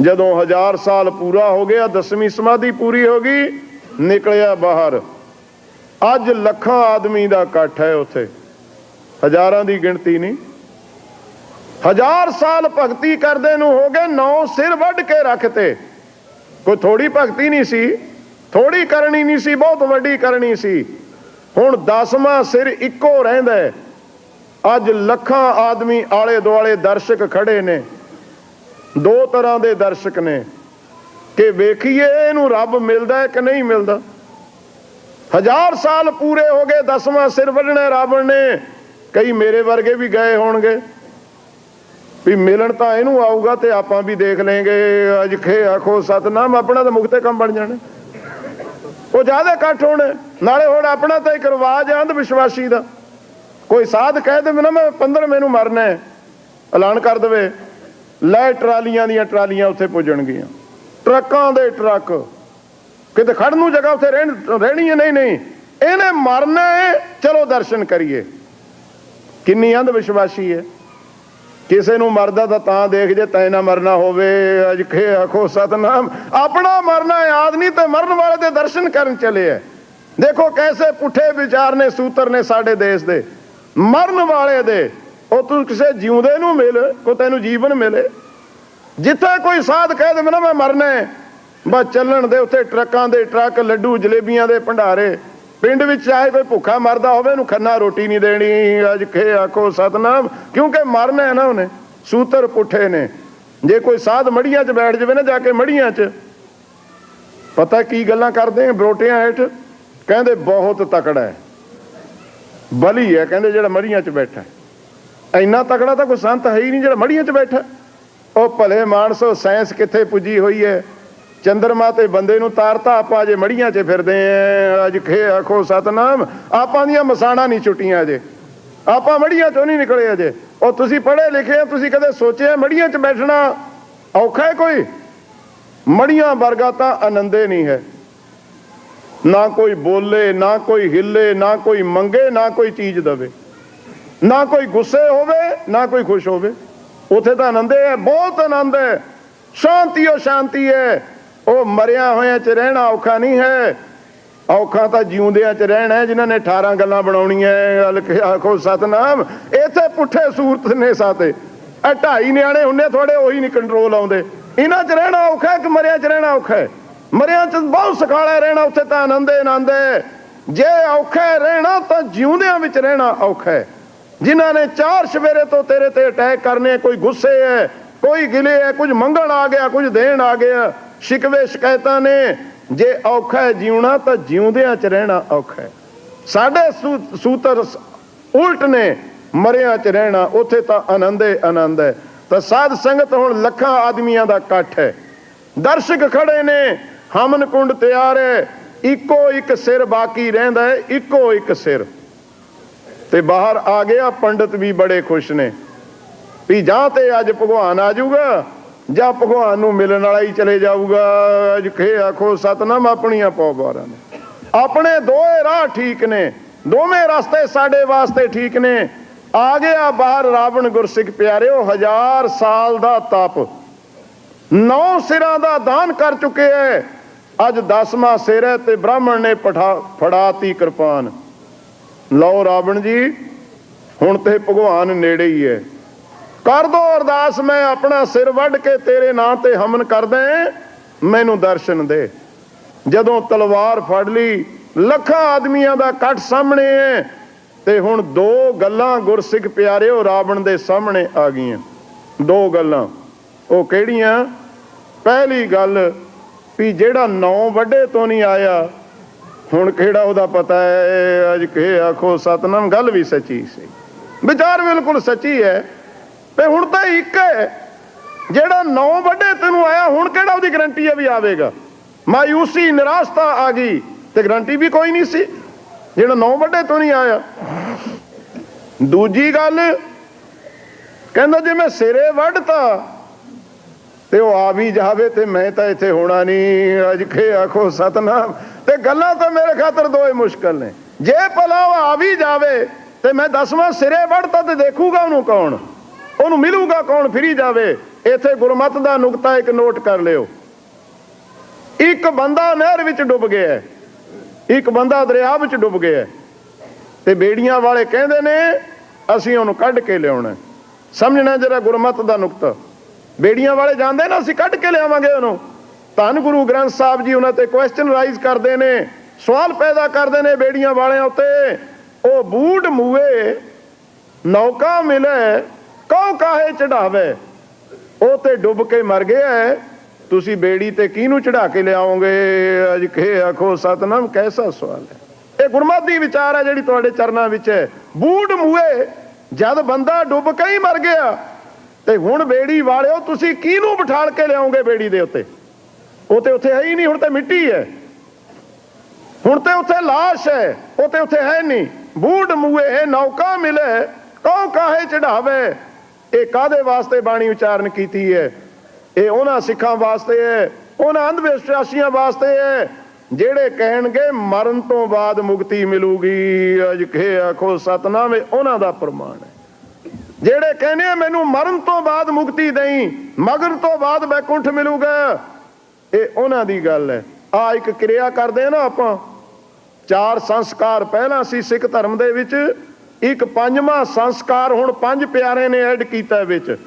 ਜਦੋਂ ਹਜ਼ਾਰ ਸਾਲ ਪੂਰਾ ਹੋ ਗਿਆ, ਦਸਵੀਂ ਸਮਾਧੀ ਪੂਰੀ ਹੋ ਗਈ, ਨਿਕਲਿਆ ਬਾਹਰ। ਅੱਜ ਲੱਖਾਂ ਆਦਮੀ ਦਾ ਇਕੱਠ ਹੈ ਉੱਥੇ। ਹਜ਼ਾਰਾਂ ਦੀ ਗਿਣਤੀ ਨਹੀਂ। ਹਜ਼ਾਰ ਸਾਲ ਭਗਤੀ ਕਰਦੇ ਨੂੰ ਹੋ ਗਏ ਨੌ ਸਿਰ ਵੱਢ ਕੇ ਰੱਖਤੇ। ਕੋਈ ਥੋੜੀ ਭਗਤੀ ਨਹੀਂ ਸੀ ਥੋੜੀ ਕਰਨੀ ਨਹੀਂ ਸੀ, ਬਹੁਤ ਵੱਡੀ ਕਰਨੀ ਸੀ। ਹੁਣ ਦਸਵਾਂ ਸਿਰ ਇੱਕੋ ਰਹਿੰਦਾ ਅੱਜ ਲੱਖਾਂ ਆਦਮੀ ਆਲੇ ਦੁਆਲੇ ਦਰਸ਼ਕ ਖੜੇ ਨੇ। ਦੋ ਤਰ੍ਹਾਂ ਦੇ ਦਰਸ਼ਕ ਨੇ। ਕਿ ਵੇਖੀਏ ਇਹਨੂੰ ਰੱਬ ਮਿਲਦਾ ਹੈ ਕਿ ਨਹੀਂ ਮਿਲਦਾ। ਹਜ਼ਾਰ ਸਾਲ ਪੂਰੇ ਹੋ ਗਏ, ਦਸਵਾਂ ਸਿਰ ਵੱਢਣਾ ਰਾਵਣ ਨੇ। ਕਈ ਮੇਰੇ ਵਰਗੇ ਵੀ ਗਏ ਹੋਣਗੇ। ਵੀ ਮਿਲਣ ਤਾਂ ਇਹਨੂੰ ਆਊਗਾ ਤੇ ਆਪਾਂ ਵੀ ਦੇਖ ਲੇਂਗੇ, ਅੱਜ ਖੇ ਆਖੋ ਸਤਨਾਮ ਆਪਣਾ ਤਾਂ ਮੁਕਤੇ ਕੰਮ ਬਣ ਜਾਣਾ। ਉਹ ਜ਼ਿਆਦਾ ਇਕੱਠ ਹੋਣ, ਨਾਲੇ ਹੁਣ ਆਪਣਾ ਤਾਂ ਇੱਕ ਰਿਵਾਜ ਹੈ ਅੰਧ ਵਿਸ਼ਵਾਸੀ ਦਾ। ਕੋਈ ਸਾਧ ਕਹਿ ਦੇਵੇ ਨਾ, ਮੈਂ 15 ਮੈਨੂੰ ਮਰਨਾ ਹੈ, ਐਲਾਨ ਕਰ ਦੇਵੇ, ਲੈ ਟਰਾਲੀਆਂ ਦੀਆਂ ਟਰਾਲੀਆਂ ਉੱਥੇ ਪੁੱਜਣਗੀਆਂ। ਟਰੱਕਾਂ ਦੇ ਟਰੱਕ, ਕਿਤੇ ਖੜਨ ਨੂੰ ਜਗ੍ਹਾ ਉੱਥੇ ਰਹਿਣ, ਰਹਿਣੀ ਹੈ, ਨਹੀਂ ਨਹੀਂ, ਇਹਨੇ ਮਰਨਾ ਹੈ, ਚਲੋ ਦਰਸ਼ਨ ਕਰੀਏ। ਕਿੰਨੀ ਅੰਧ ਵਿਸ਼ਵਾਸੀ ਹੈ। ਕਿਸੇ ਨੂੰ ਮਰਦਾ ਤਾਂ ਤਾਂ ਦੇਖ ਜੇ ਤੈ ਨਾ ਮਰਨਾ ਹੋਵੇ। ਅਜ ਖੇ ਆਖੋ ਸਤਨਾਮ। ਆਪਣਾ ਮਰਨਾ ਯਾਦ ਨਹੀਂ ਤੇ ਮਰਨ ਵਾਲੇ ਦੇ ਦਰਸ਼ਨ ਕਰਨ ਚਲੇ ਐ। ਦੇਖੋ ਕੈਸੇ ਪੁੱਠੇ ਵਿਚਾਰ ਨੇ, ਸੂਤਰ ਨੇ ਸਾਡੇ ਦੇਸ਼ ਦੇ। ਮਰਨ ਵਾਲੇ ਦੇ। ਉਹ ਤੂੰ ਕਿਸੇ ਜਿਉਂਦੇ ਨੂੰ ਮਿਲ ਕੋ ਤੈਨੂੰ ਜੀਵਨ ਮਿਲੇ। ਜਿੱਥੇ ਕੋਈ ਸਾਧ ਕਹਿ ਦੇਵੇ ਨਾ, ਮੈਂ ਮਰਨਾ ਹੈ ਬਸ ਚੱਲਣ ਦੇ ਉੱਥੇ ਟਰੱਕਾਂ ਦੇ, ਟਰੱਕ, ਲੱਡੂ, ਜਲੇਬੀਆਂ ਦੇ ਭੰਡਾਰੇ। ਪਿੰਡ ਵਿੱਚ ਚਾਹੇ ਕੋਈ ਭੁੱਖਾ ਮਰਦਾ ਹੋਵੇ, ਉਹਨੂੰ ਖੰਨਾ ਰੋਟੀ ਨਹੀਂ ਦੇਣੀ। ਅੱਜ ਖੇ ਆਖੋ ਸਤਨਾਮ। ਕਿਉਂਕਿ ਮਰਨਾ ਹੈ ਨਾ ਉਹਨੇ, ਸੂਤਰ ਪੁੱਠੇ ਨੇ। ਜੇ ਕੋਈ ਸਾਧ ਮੜੀਆਂ 'ਚ ਬੈਠ ਜਾਵੇ ਨਾ, ਜਾ ਕੇ ਮੜੀਆਂ 'ਚ। ਪਤਾ ਕੀ ਗੱਲਾਂ ਕਰਦੇ ਆ? ਬਰੋਟਿਆਂ ਹੇਠ ਕਹਿੰਦੇ, ਬਹੁਤ ਤਕੜਾ ਹੈ। ਬਲੀ ਹੈ। ਕਹਿੰਦੇ, ਜਿਹੜਾ ਮੜੀਆਂ 'ਚ ਬੈਠਾ ਇੰਨਾ ਤਕੜਾ ਤਾਂ ਕੋਈ ਸੰਤ ਹੈ ਹੀ ਨਹੀਂ ਜਿਹੜਾ ਮੜੀਆਂ 'ਚ ਬੈਠਾ। ਉਹ ਭਲੇ ਮਾਨਸੋ, ਸਾਇੰਸ ਕਿੱਥੇ ਪੁੱਜੀ ਹੋਈ ਹੈ? ਚੰਦਰਮਾ ਤੇ ਬੰਦੇ ਨੂੰ ਤਾਰਤਾ ਆਪਾਂ ਅਜੇ ਮੜੀਆਂ 'ਚ ਫਿਰਦੇ ਆਂ ਅੱਜ ਖੇ ਆਖੋ ਸਤਨਾਮ, ਆਪਾਂ ਦੀਆਂ ਮਸਾਣਾ ਨਹੀਂ ਛੁੱਟੀਆਂ ਅਜੇ। ਆਪਾਂ ਮੜੀਆਂ 'ਚੋਂ ਨਹੀਂ ਨਿਕਲੇ ਅਜੇ। ਉਹ ਤੁਸੀਂ ਪੜ੍ਹੇ ਲਿਖੇ ਆ, ਤੁਸੀਂ ਕਦੇ ਸੋਚਿਆ ਮੜੀਆਂ 'ਚ ਬੈਠਣਾ ਔਖਾ ਹੈ ਕੋਈ? ਮੜੀਆਂ ਵਰਗਾ ਤਾਂ ਆਨੰਦੇ ਨਹੀਂ ਹੈ। ਨਾ ਕੋਈ ਬੋਲੇ, ਨਾ ਕੋਈ ਹਿੱਲੇ, ਨਾ ਕੋਈ ਮੰਗੇ, ਨਾ ਕੋਈ ਚੀਜ਼ ਦਵੇ। ਨਾ ਕੋਈ ਗੁੱਸੇ ਹੋਵੇ, ਨਾ ਕੋਈ ਖੁਸ਼ ਹੋਵੇ। ਉਥੇ ਤਾਂ ਆਨੰਦ ਹੈ ਬਹੁਤ ਆਨੰਦ ਹੈ। ਸ਼ਾਂਤੀ ਉਹ ਸ਼ਾਂਤੀ ਹੈ। ਉਹ ਮਰਿਆ ਹੋਇਆਂ ਚ ਰਹਿਣਾ ਔਖਾ ਨਹੀਂ ਹੈ। ਔਖਾ ਤਾਂ ਜਿਉਂਦਿਆਂ ਚ ਰਹਿਣਾ ਹੈ, ਜਿਨ੍ਹਾਂ ਨੇ 18 ਗੱਲਾਂ ਬਣਾਉਣੀਆਂ ਆਖੋ ਸਤਨਾਮ। ਇੱਥੇ ਪੁੱਠੇ ਸੂਰਤ ਨੇ ਸਾਤੇ। ਇਹ ਢਾਈ ਨਿਆਣੇ ਹੁੰਨੇ ਥੋੜੇ ਉਹੀ ਨਹੀਂ ਕੰਟਰੋਲ ਆਉਂਦੇ। ਇਹਨਾਂ ਚ ਰਹਿਣਾ ਔਖਾ ਕਿ ਮਰਿਆ ਚ ਰਹਿਣਾ ਔਖਾ ਹੈ? ਮਰਿਆ ਚ ਬਹੁਤ ਸਖਾਲਾ ਰਹਿਣਾ, ਉੱਥੇ ਤਾਂ ਆਨੰਦ ਹੀ ਆਨੰਦ ਜੇ ਔਖਾ ਰਹਿਣਾ, ਤਾਂ ਜਿਉਂਦਿਆਂ ਵਿੱਚ ਰਹਿਣਾ ਔਖਾ ਹੈ। ਜਿਨ੍ਹਾਂ ਨੇ ਚਾਰ ਸਵੇਰੇ ਤੋਂ ਤੇਰੇ ਤੇ ਅਟੈਕ ਕਰਨੇ ਕੋਈ ਗੁੱਸੇ ਹੈ, ਕੋਈ ਗਿਲੇ ਹੈ, ਕੁਝ ਮੰਗਣ ਆ ਗਿਆ, ਕੁਝ ਦੇਣ ਆ ਗਿਆ। ਸ਼ਿਕਵੇ ਸ਼ਿਕਾਇਤਾਂ ਨੇ। ਜੇ ਔਖਾ ਜਿਉਣਾ, ਤਾਂ ਜਿਉਂਦਿਆਂ ਚ ਰਹਿਣਾ ਔਖਾ ਹੈ। ਸਾਡੇ ਸੂ- ਸੂਤਰ ਉਲਟ ਨੇ, ਮਰਿਆਂ ਚ ਰਹਿਣਾ, ਉੱਥੇ ਤਾਂ ਆਨੰਦ ਹੀ ਆਨੰਦ ਹੈ। ਤਾਂ ਸਾਧ ਸੰਗਤ ਹੁਣ ਲੱਖਾਂ ਆਦਮੀਆਂ ਦਾ ਇਕੱਠ ਹੈ। ਦਰਸ਼ਕ ਖੜੇ ਨੇ, ਹਮਨ ਕੁੰਡ ਤਿਆਰ ਹੈ। ਇੱਕੋ ਇੱਕ ਸਿਰ ਬਾਕੀ ਰਹਿੰਦਾ ਹੈ, ਇੱਕੋ ਇੱਕ ਸਿਰ। ਤੇ ਬਾਹਰ ਆ ਗਿਆ, ਪੰਡਤ ਵੀ ਬੜੇ ਖੁਸ਼ ਨੇ। ਵੀ ਜਾਂ ਤੇ ਅੱਜ ਭਗਵਾਨ ਆ ਜਾਊਗਾ ਜਾਂ ਭਗਵਾਨ ਨੂੰ ਮਿਲਣ ਵਾਲਾ ਹੀ ਚਲੇ ਜਾਊਗਾ। ਅੱਜ ਖੇ ਆਖੋ, ਸਤਨਾਮ ਆਪਣੀਆਂ ਪੌਬਾਰਾਂ ਨੇ। ਆਪਣੇ ਦੋਏ ਰਾਹ ਠੀਕ ਨੇ। ਦੋਵੇਂ ਰਸਤੇ ਸਾਡੇ ਵਾਸਤੇ ਠੀਕ ਨੇ। ਆ ਗਿਆ ਬਾਹਰ ਰਾਵਣ ਗੁਰਸਿੱਖ ਪਿਆਰਿਓ, ਹਜ਼ਾਰ ਸਾਲ ਦਾ ਤਪ। ਨੌ ਸਿਰਾਂ ਦਾ ਦਾਨ ਕਰ ਚੁੱਕੇ ਐ। ਅੱਜ ਦਸਵਾਂ ਸਿਰ ਹੈ ਤੇ ਬ੍ਰਾਹਮਣ ਨੇ ਪਠਾ, ਫੜਾਤੀ ਕਿਰਪਾਨ। ਲਓ ਰਾਵਣ ਜੀ, ਹੁਣ ਤੇ ਭਗਵਾਨ ਨੇੜੇ ਹੀ ਹੈ ਕਰ ਦੋ ਅਰਦਾਸ, ਮੈਂ ਆਪਣਾ ਸਿਰ ਵੱਢ ਕੇ ਤੇਰੇ ਨਾਂ ਤੇ ਹਮਨ ਕਰਦਾ ਮੈਨੂੰ ਦਰਸ਼ਨ ਦੇ। ਜਦੋਂ ਤਲਵਾਰ ਫੜ ਲਈ, ਲੱਖਾਂ ਆਦਮੀਆਂ ਦਾ ਕੱਟ ਸਾਹਮਣੇ ਹੈ ਤੇ ਹੁਣ ਦੋ ਗੱਲਾਂ ਗੁਰਸਿੱਖ ਪਿਆਰਿਓ ਰਾਵਣ ਦੇ ਸਾਹਮਣੇ ਆ ਗਈਆਂ। ਦੋ ਗੱਲਾਂ। ਉਹ ਕਿਹੜੀਆਂ? ਪਹਿਲੀ ਗੱਲ ਵੀ ਜਿਹੜਾ ਨੌ ਵੱਡੇ ਤੋਂ ਨਹੀਂ ਆਇਆ, ਹੁਣ ਕਿਹੜਾ ਉਹਦਾ ਪਤਾ ਹੈ ਅੱਜ ਕੇ ਆਖੋ, ਸਤਨਾਮ, ਗੱਲ ਵੀ ਸੱਚੀ ਸੀ। ਵਿਚਾਰ ਬਿਲਕੁਲ ਸੱਚੀ ਹੈ ਤੇ ਹੁਣ ਤਾਂ ਇੱਕ ਹੈ। ਜਿਹੜਾ ਨੌ ਵੱਡੇ ਤੈਨੂੰ ਆਇਆ, ਹੁਣ ਕਿਹੜਾ ਉਹਦੀ ਗਰੰਟੀ ਹੈ ਵੀ ਆਵੇਗਾ? ਮਾਇੂਸੀ ਨਿਰਾਸ਼ਤਾ ਆ ਗਈ ਤੇ ਗਰੰਟੀ ਵੀ ਕੋਈ ਨਹੀਂ ਸੀ। ਜਿਹੜਾ ਨੌ ਵੱਡੇ ਤੋਂ ਨਹੀਂ ਆਇਆ। ਦੂਜੀ ਗੱਲ, ਕਹਿੰਦਾ ਜੇ ਮੈਂ ਸਿਰੇ ਵੱਢਤਾ ਤੇ ਉਹ ਆ ਵੀ ਜਾਵੇ ਤੇ ਮੈਂ ਤਾਂ ਇੱਥੇ ਹੋਣਾ ਨਹੀਂ। ਅੱਜ ਖੇ ਆਖੋ ਸਤਨਾਮ। ਤੇ ਗੱਲਾਂ ਤਾਂ ਮੇਰੇ ਖਾਤਰ ਦੋਏ ਮੁਸ਼ਕਲ ਨੇ। ਜੇ ਭਲਾ ਉਹ ਆ ਵੀ ਜਾਵੇ ਤੇ ਮੈਂ ਦਸਵਾਂ ਸਿਰੇ ਵੱਢਤਾ ਤੇ ਦੇਖੂਗਾ ਉਹਨੂੰ ਕੌਣ? ਉਹਨੂੰ ਮਿਲੂਗਾ ਕੌਣ? ਫਿਰੀ ਜਾਵੇ। ਇੱਥੇ ਗੁਰਮਤ ਦਾ ਨੁਕਤਾ ਇੱਕ ਨੋਟ ਕਰ ਲਿਓ। ਇੱਕ ਬੰਦਾ ਨਹਿਰ ਵਿੱਚ ਡੁੱਬ ਗਿਆ ਇੱਕ ਬੰਦਾ ਦਰਿਆ ਵਿੱਚ ਡੁੱਬ ਗਿਆ ਤੇ ਬੇੜੀਆਂ ਵਾਲੇ ਕਹਿੰਦੇ ਨੇ, ਅਸੀਂ ਉਹਨੂੰ ਕੱਢ ਕੇ ਲਿਆਉਣਾ ਸਮਝਣਾ ਜਰਾ ਗੁਰਮਤ ਦਾ ਨੁਕਤਾ। ਬੇੜੀਆਂ ਵਾਲੇ ਜਾਂਦੇ ਨਾ, ਅਸੀਂ ਕੱਢ ਕੇ ਲਿਆਵਾਂਗੇ ਉਹਨੂੰ। ਧੰਨ ਗੁਰੂ ਗ੍ਰੰਥ ਸਾਹਿਬ ਜੀ ਉਹਨਾਂ ਤੇ ਕੁਐਸਚਨ ਰਾਈਜ਼ ਕਰਦੇ ਨੇ, ਸਵਾਲ ਪੈਦਾ ਕਰਦੇ ਨੇ ਬੇੜੀਆਂ ਵਾਲਿਆਂ ਉੱਤੇ। ਉਹ ਬੂਟ ਮੂਏ ਨੌਕਾ ਮਿਲੇ ਕਉ ਕਾਹੇ ਚੜਾਵੇ? ਉਹ ਤੇ ਡੁੱਬ ਕੇ ਮਰ ਗਿਆ ਹੈ। ਤੁਸੀਂ ਬੇੜੀ ਤੇ ਕਿਹਨੂੰ ਚੜਾ ਕੇ ਲਿਆਓਗੇ? ਅਜ ਕੇ ਆਖੋ, ਸਤਨਾਮ, ਕੈਸਾ ਸਵਾਲ ਹੈ? ਇਹ ਗੁਰਮਤਿ ਦੀ ਵਿਚਾਰ ਹੈ ਜਿਹੜੀ ਤੁਹਾਡੇ ਚਰਨਾਂ ਵਿੱਚ ਹੈ। ਬੂਟ ਮੂਏ, ਜਦ ਬੰਦਾ ਡੁੱਬ ਕੇ ਹੀ ਮਰ ਗਿਆ, ਤੇ ਹੁਣ ਬੇੜੀ ਵਾਲਿਓ ਤੁਸੀਂ ਕਿਹਨੂੰ ਬਿਠਾਲ ਕੇ ਲਿਆਓਗੇ ਬੇੜੀ ਦੇ ਉੱਤੇ? ਉਹ ਤੇ ਉੱਥੇ ਹੈ ਹੀ ਨਹੀਂ, ਹੁਣ ਤੇ ਮਿੱਟੀ ਹੈ। ਹੁਣ ਤੇ ਉੱਥੇ লাশ ਹੈ, ਉਹ ਤੇ ਉੱਥੇ ਹੈ ਨਹੀਂ। ਬੂਟ ਮੂਏ ਨੌਕਾ ਮਿਲੇ ਕਉ ਕਾਹੇ ਚੜਾਵੇ? ਇਹ ਕਾਦੇ ਵਾਸਤੇ ਬਾਣੀ ਉਚਾਰਨ ਕੀਤੀ ਹੈ? ਇਹ ਉਹਨਾਂ ਸਿੱਖਾਂ ਵਾਸਤੇ ਹੈ, ਉਹਨਾਂ ਅੰਧ ਵਿਸ਼ਵਾਸੀਆਂ ਵਾਸਤੇ ਹੈ, ਜਿਹੜੇ ਕਹਿਣਗੇ, ਮਰਨ ਤੋਂ ਬਾਅਦ ਮੁਕਤੀ ਮਿਲੂਗੀ। ਅਜ ਕੇ ਆਖੋ, ਸਤਨਾਮ ਉਹਨਾਂ ਦਾ ਪ੍ਰਮਾਣ ਹੈ। ਜਿਹੜੇ ਕਹਿੰਦੇ ਆ, ਮੈਨੂੰ ਮਰਨ ਤੋਂ ਬਾਅਦ ਮੁਕਤੀ ਦੇਈ, ਮਗਰ ਤੋਂ ਬਾਅਦ ਬੈਕੁੰਠ ਮਿਲੂਗਾ। ਇਹ ਉਹਨਾਂ ਦੀ ਗੱਲ ਹੈ। ਆ ਇੱਕ ਕਿਰਿਆ ਕਰਦੇ ਆ ਨਾ ਆਪਾਂ। ਚਾਰ ਸੰਸਕਾਰ ਪਹਿਲਾਂ ਸੀ ਸਿੱਖ ਧਰਮ ਦੇ ਵਿੱਚ। ਇੱਕ ਪੰਜਵਾਂ ਸੰਸਕਾਰ ਹੁਣ ਪੰਜ ਪਿਆਰੇ ਨੇ ਐਡ ਕੀਤਾ ਵਿੱਚ।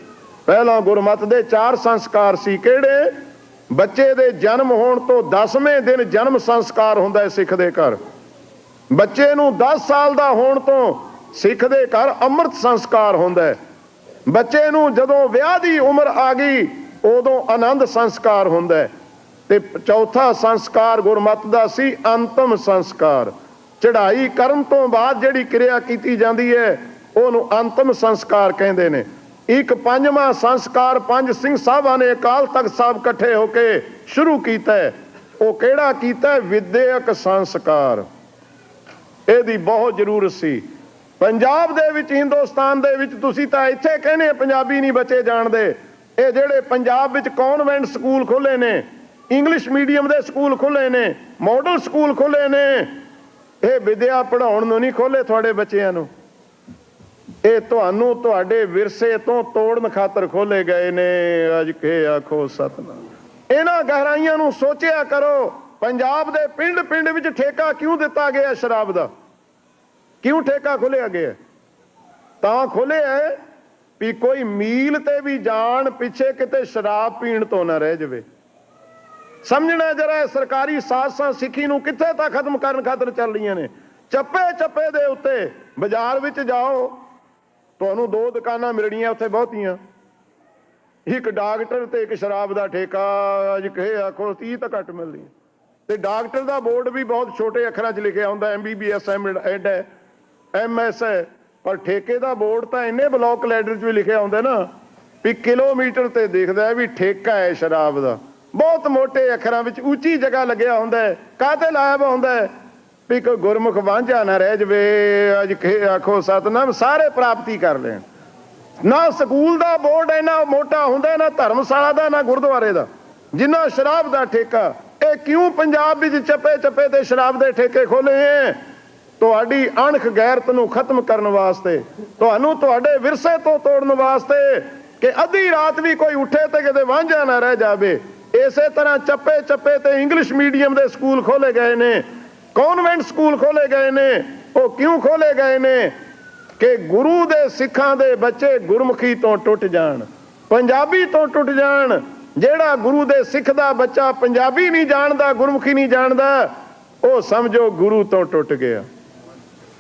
ਪਹਿਲਾਂ ਗੁਰਮਤ ਦੇ ਚਾਰ ਸੰਸਕਾਰ ਸੀ ਕਿਹੜੇ? ਬੱਚੇ ਦੇ ਜਨਮ ਹੋਣ ਤੋਂ 10ਵੇਂ ਦਿਨ ਜਨਮ ਸੰਸਕਾਰ ਹੁੰਦਾ ਹੈ ਸਿੱਖ ਦੇ ਘਰ। ਬੱਚੇ ਨੂੰ 10 ਸਾਲ ਦਾ ਹੋਣ ਤੋਂ ਸਿੱਖ ਦੇ ਘਰ ਅੰਮ੍ਰਿਤ ਸੰਸਕਾਰ ਹੁੰਦਾ ਹੈ। ਬੱਚੇ ਨੂੰ ਜਦੋਂ ਵਿਆਹ ਦੀ ਉਮਰ ਆ ਗਈ, ਉਦੋਂ ਆਨੰਦ ਸੰਸਕਾਰ ਹੁੰਦਾ ਹੈ। ਤੇ ਚੌਥਾ ਸੰਸਕਾਰ ਗੁਰਮਤ ਦਾ ਸੀ ਅੰਤਮ ਸੰਸਕਾਰ। ਚੜ੍ਹਾਈ ਕਰਨ ਤੋਂ ਬਾਅਦ ਜਿਹੜੀ ਕਿਰਿਆ ਕੀਤੀ ਜਾਂਦੀ ਹੈ, ਉਹਨੂੰ ਅੰਤਮ ਸੰਸਕਾਰ ਕਹਿੰਦੇ ਨੇ। ਇੱਕ ਪੰਜਵਾਂ ਸੰਸਕਾਰ ਪੰਜ ਸਿੰਘ ਸਾਹਿਬਾਂ ਨੇ ਅਕਾਲ ਤਖਤ ਸਾਹਿਬ ਇਕੱਠੇ ਹੋ ਕੇ ਸ਼ੁਰੂ ਕੀਤਾ ਉਹ ਕਿਹੜਾ ਕੀਤਾ ਹੈ? ਵਿਦਿਅਕ ਸੰਸਕਾਰ। ਇਹਦੀ ਬਹੁਤ ਜ਼ਰੂਰਤ ਸੀ। ਪੰਜਾਬ ਦੇ ਵਿੱਚ, ਹਿੰਦੁਸਤਾਨ ਦੇ ਵਿੱਚ ਤੁਸੀਂ ਤਾਂ ਇੱਥੇ ਕਹਿੰਦੇ ਪੰਜਾਬੀ ਨਹੀਂ ਬੱਚੇ ਜਾਣਦੇ। ਇਹ ਜਿਹੜੇ ਪੰਜਾਬ ਵਿੱਚ ਕਨਵੈਂਟ ਸਕੂਲ ਖੋਲੇ ਨੇ, ਇੰਗਲਿਸ਼ ਮੀਡੀਅਮ ਦੇ ਸਕੂਲ ਖੋਲੇ ਨੇ, ਮਾਡਲ ਸਕੂਲ ਖੋਲੇ ਨੇ ਇਹ ਵਿਦਿਆ ਪੜਾਉਣ ਨੂੰ ਨਹੀਂ ਖੋਲੇ ਤੁਹਾਡੇ ਬੱਚਿਆਂ ਨੂੰ। ਇਹ ਤੁਹਾਨੂੰ ਤੁਹਾਡੇ ਵਿਰਸੇ ਤੋਂ ਤੋੜਨ ਖਾਤਰ ਖੋਲੇ ਗਏ ਨੇ, ਅੱਜ ਕੇ ਆਖੋ ਸਤਨਾਮ। ਇਹਨਾਂ ਗਹਿਰਾਈਆਂ ਨੂੰ ਸੋਚਿਆ ਕਰੋ, ਪੰਜਾਬ ਦੇ ਪਿੰਡ ਪਿੰਡ ਵਿੱਚ ਠੇਕਾ ਕਿਉਂ ਦਿੱਤਾ ਗਿਆ ਸ਼ਰਾਬ ਦਾ? ਕਿਉਂ ਠੇਕਾ ਖੋਲਿਆ ਗਿਆ? ਤਾਂ ਖੋਲਿਆ ਵੀ ਕੋਈ ਮੀਲ ਤੇ ਵੀ ਜਾਣ ਪਿੱਛੇ ਕਿਤੇ ਸ਼ਰਾਬ ਪੀਣ ਤੋਂ ਨਾ ਰਹਿ ਜਾਵੇ। ਸਮਝਣਾ ਜਰਾ ਸਰਕਾਰੀ ਸਾਜ਼ਸਾਂ ਸਿੱਖੀ ਨੂੰ ਕਿੱਥੇ ਤੱਕ ਖਤਮ ਕਰਨ ਖਾਤਰ ਚੱਲ ਰਹੀਆਂ ਨੇ। ਚੱਪੇ ਚੱਪੇ ਦੇ ਉੱਤੇ ਬਾਜ਼ਾਰ ਵਿੱਚ ਜਾਓ, ਤੁਹਾਨੂੰ ਦੋ ਦੁਕਾਨਾਂ ਮਿਲਣੀਆਂ ਉੱਥੇ ਬਹੁਤੀਆਂ। ਇੱਕ ਡਾਕਟਰ ਤੇ ਇੱਕ ਸ਼ਰਾਬ ਦਾ ਠੇਕਾ, ਅੱਜ ਕਹੇ ਆਖੋ 30 ਤਾਂ ਘੱਟ ਮਿਲਦੀ ਹੈ। ਤੇ ਡਾਕਟਰ ਦਾ ਬੋਰਡ ਵੀ ਬਹੁਤ ਛੋਟੇ ਅੱਖਰਾਂ 'ਚ ਲਿਖਿਆ ਹੁੰਦਾ ਐਮਬੀਬੀਐਸ ਐਡ ਹੈ ਐਮਐਸ ਹੈ ਪਰ ਠੇਕੇ ਦਾ ਬੋਰਡ ਤਾਂ ਇੰਨੇ ਬਲੌਕ ਲੈਟਰ 'ਚ ਵੀ ਲਿਖਿਆ ਹੁੰਦਾ ਨਾ, ਵੀ ਕਿਲੋਮੀਟਰ ਤੇ ਦੇਖਦਾ ਵੀ ਠੇਕਾ ਹੈ ਸ਼ਰਾਬ ਦਾ। ਬਹੁਤ ਮੋਟੇ ਅੱਖਰਾਂ ਵਿੱਚ ਉੱਚੀ ਜਗ੍ਹਾ ਲੱਗਿਆ ਹੁੰਦਾ ਹੈ। ਕਾਹਤੇ ਲਾਇਆ ਹੁੰਦਾ ਹੈ? ਵੀ ਕੋਈ ਗੁਰਮੁਖ ਵਾਂਝਾ ਨਾ ਰਹਿ ਜਵੇ, ਅੱਜ ਕਹੇ ਆਖੋ ਸਤਨਾਮ, ਸਾਰੇ ਪ੍ਰਾਪਤੀ ਕਰ ਲੈਣ। ਨਾ ਸਕੂਲ ਦਾ ਬੋਰਡ ਇੰਨਾ ਮੋਟਾ ਹੁੰਦਾ, ਨਾ ਧਰਮਸ਼ਾਲਾ ਦਾ, ਨਾ ਗੁਰਦੁਆਰੇ ਦਾ। ਜਿੰਨਾ ਸ਼ਰਾਬ ਦਾ ਠੇਕਾ, ਇਹ ਕਿਉਂ ਪੰਜਾਬ ਵਿੱਚ ਚੱਪੇ ਚੱਪੇ ਤੇ ਸ਼ਰਾਬ ਦੇ ਠੇਕੇ ਖੋਲੇ ਹੈ ਤੁਹਾਡੀ ਅਣਖ ਗੈਰਤ ਨੂੰ ਖਤਮ ਕਰਨ ਵਾਸਤੇ, ਤੁਹਾਨੂੰ ਤੁਹਾਡੇ ਵਿਰਸੇ ਤੋਂ ਤੋੜਨ ਵਾਸਤੇ ਕਿ ਅੱਧੀ ਰਾਤ ਵੀ ਕੋਈ ਉੱਠੇ ਤੇ ਕਿਤੇ ਵਾਂਝਾ ਨਾ ਰਹਿ ਜਾਵੇ। ਇਸੇ ਤਰ੍ਹਾਂ ਚੱਪੇ ਚੱਪੇ ਤੇ ਇੰਗਲਿਸ਼ ਮੀਡੀਅਮ ਦੇ ਸਕੂਲ ਖੋਲੇ ਗਏ ਨੇ। ਕਨਵੈਂਟ ਸਕੂਲ ਖੋਲੇ ਗਏ ਨੇ। ਉਹ ਕਿਉਂ ਖੋਲੇ ਗਏ ਨੇ? ਕਿ ਗੁਰੂ ਦੇ ਸਿੱਖਾਂ ਦੇ ਬੱਚੇ ਗੁਰਮੁਖੀ ਤੋਂ ਟੁੱਟ ਜਾਣ। ਪੰਜਾਬੀ ਤੋਂ ਟੁੱਟ ਜਾਣ। ਜਿਹੜਾ ਗੁਰੂ ਦੇ ਸਿੱਖ ਦਾ ਬੱਚਾ ਪੰਜਾਬੀ ਨਹੀਂ ਜਾਣਦਾ, ਗੁਰਮੁਖੀ ਨਹੀਂ ਜਾਣਦਾ, ਉਹ ਸਮਝੋ ਗੁਰੂ ਤੋਂ ਟੁੱਟ ਗਿਆ।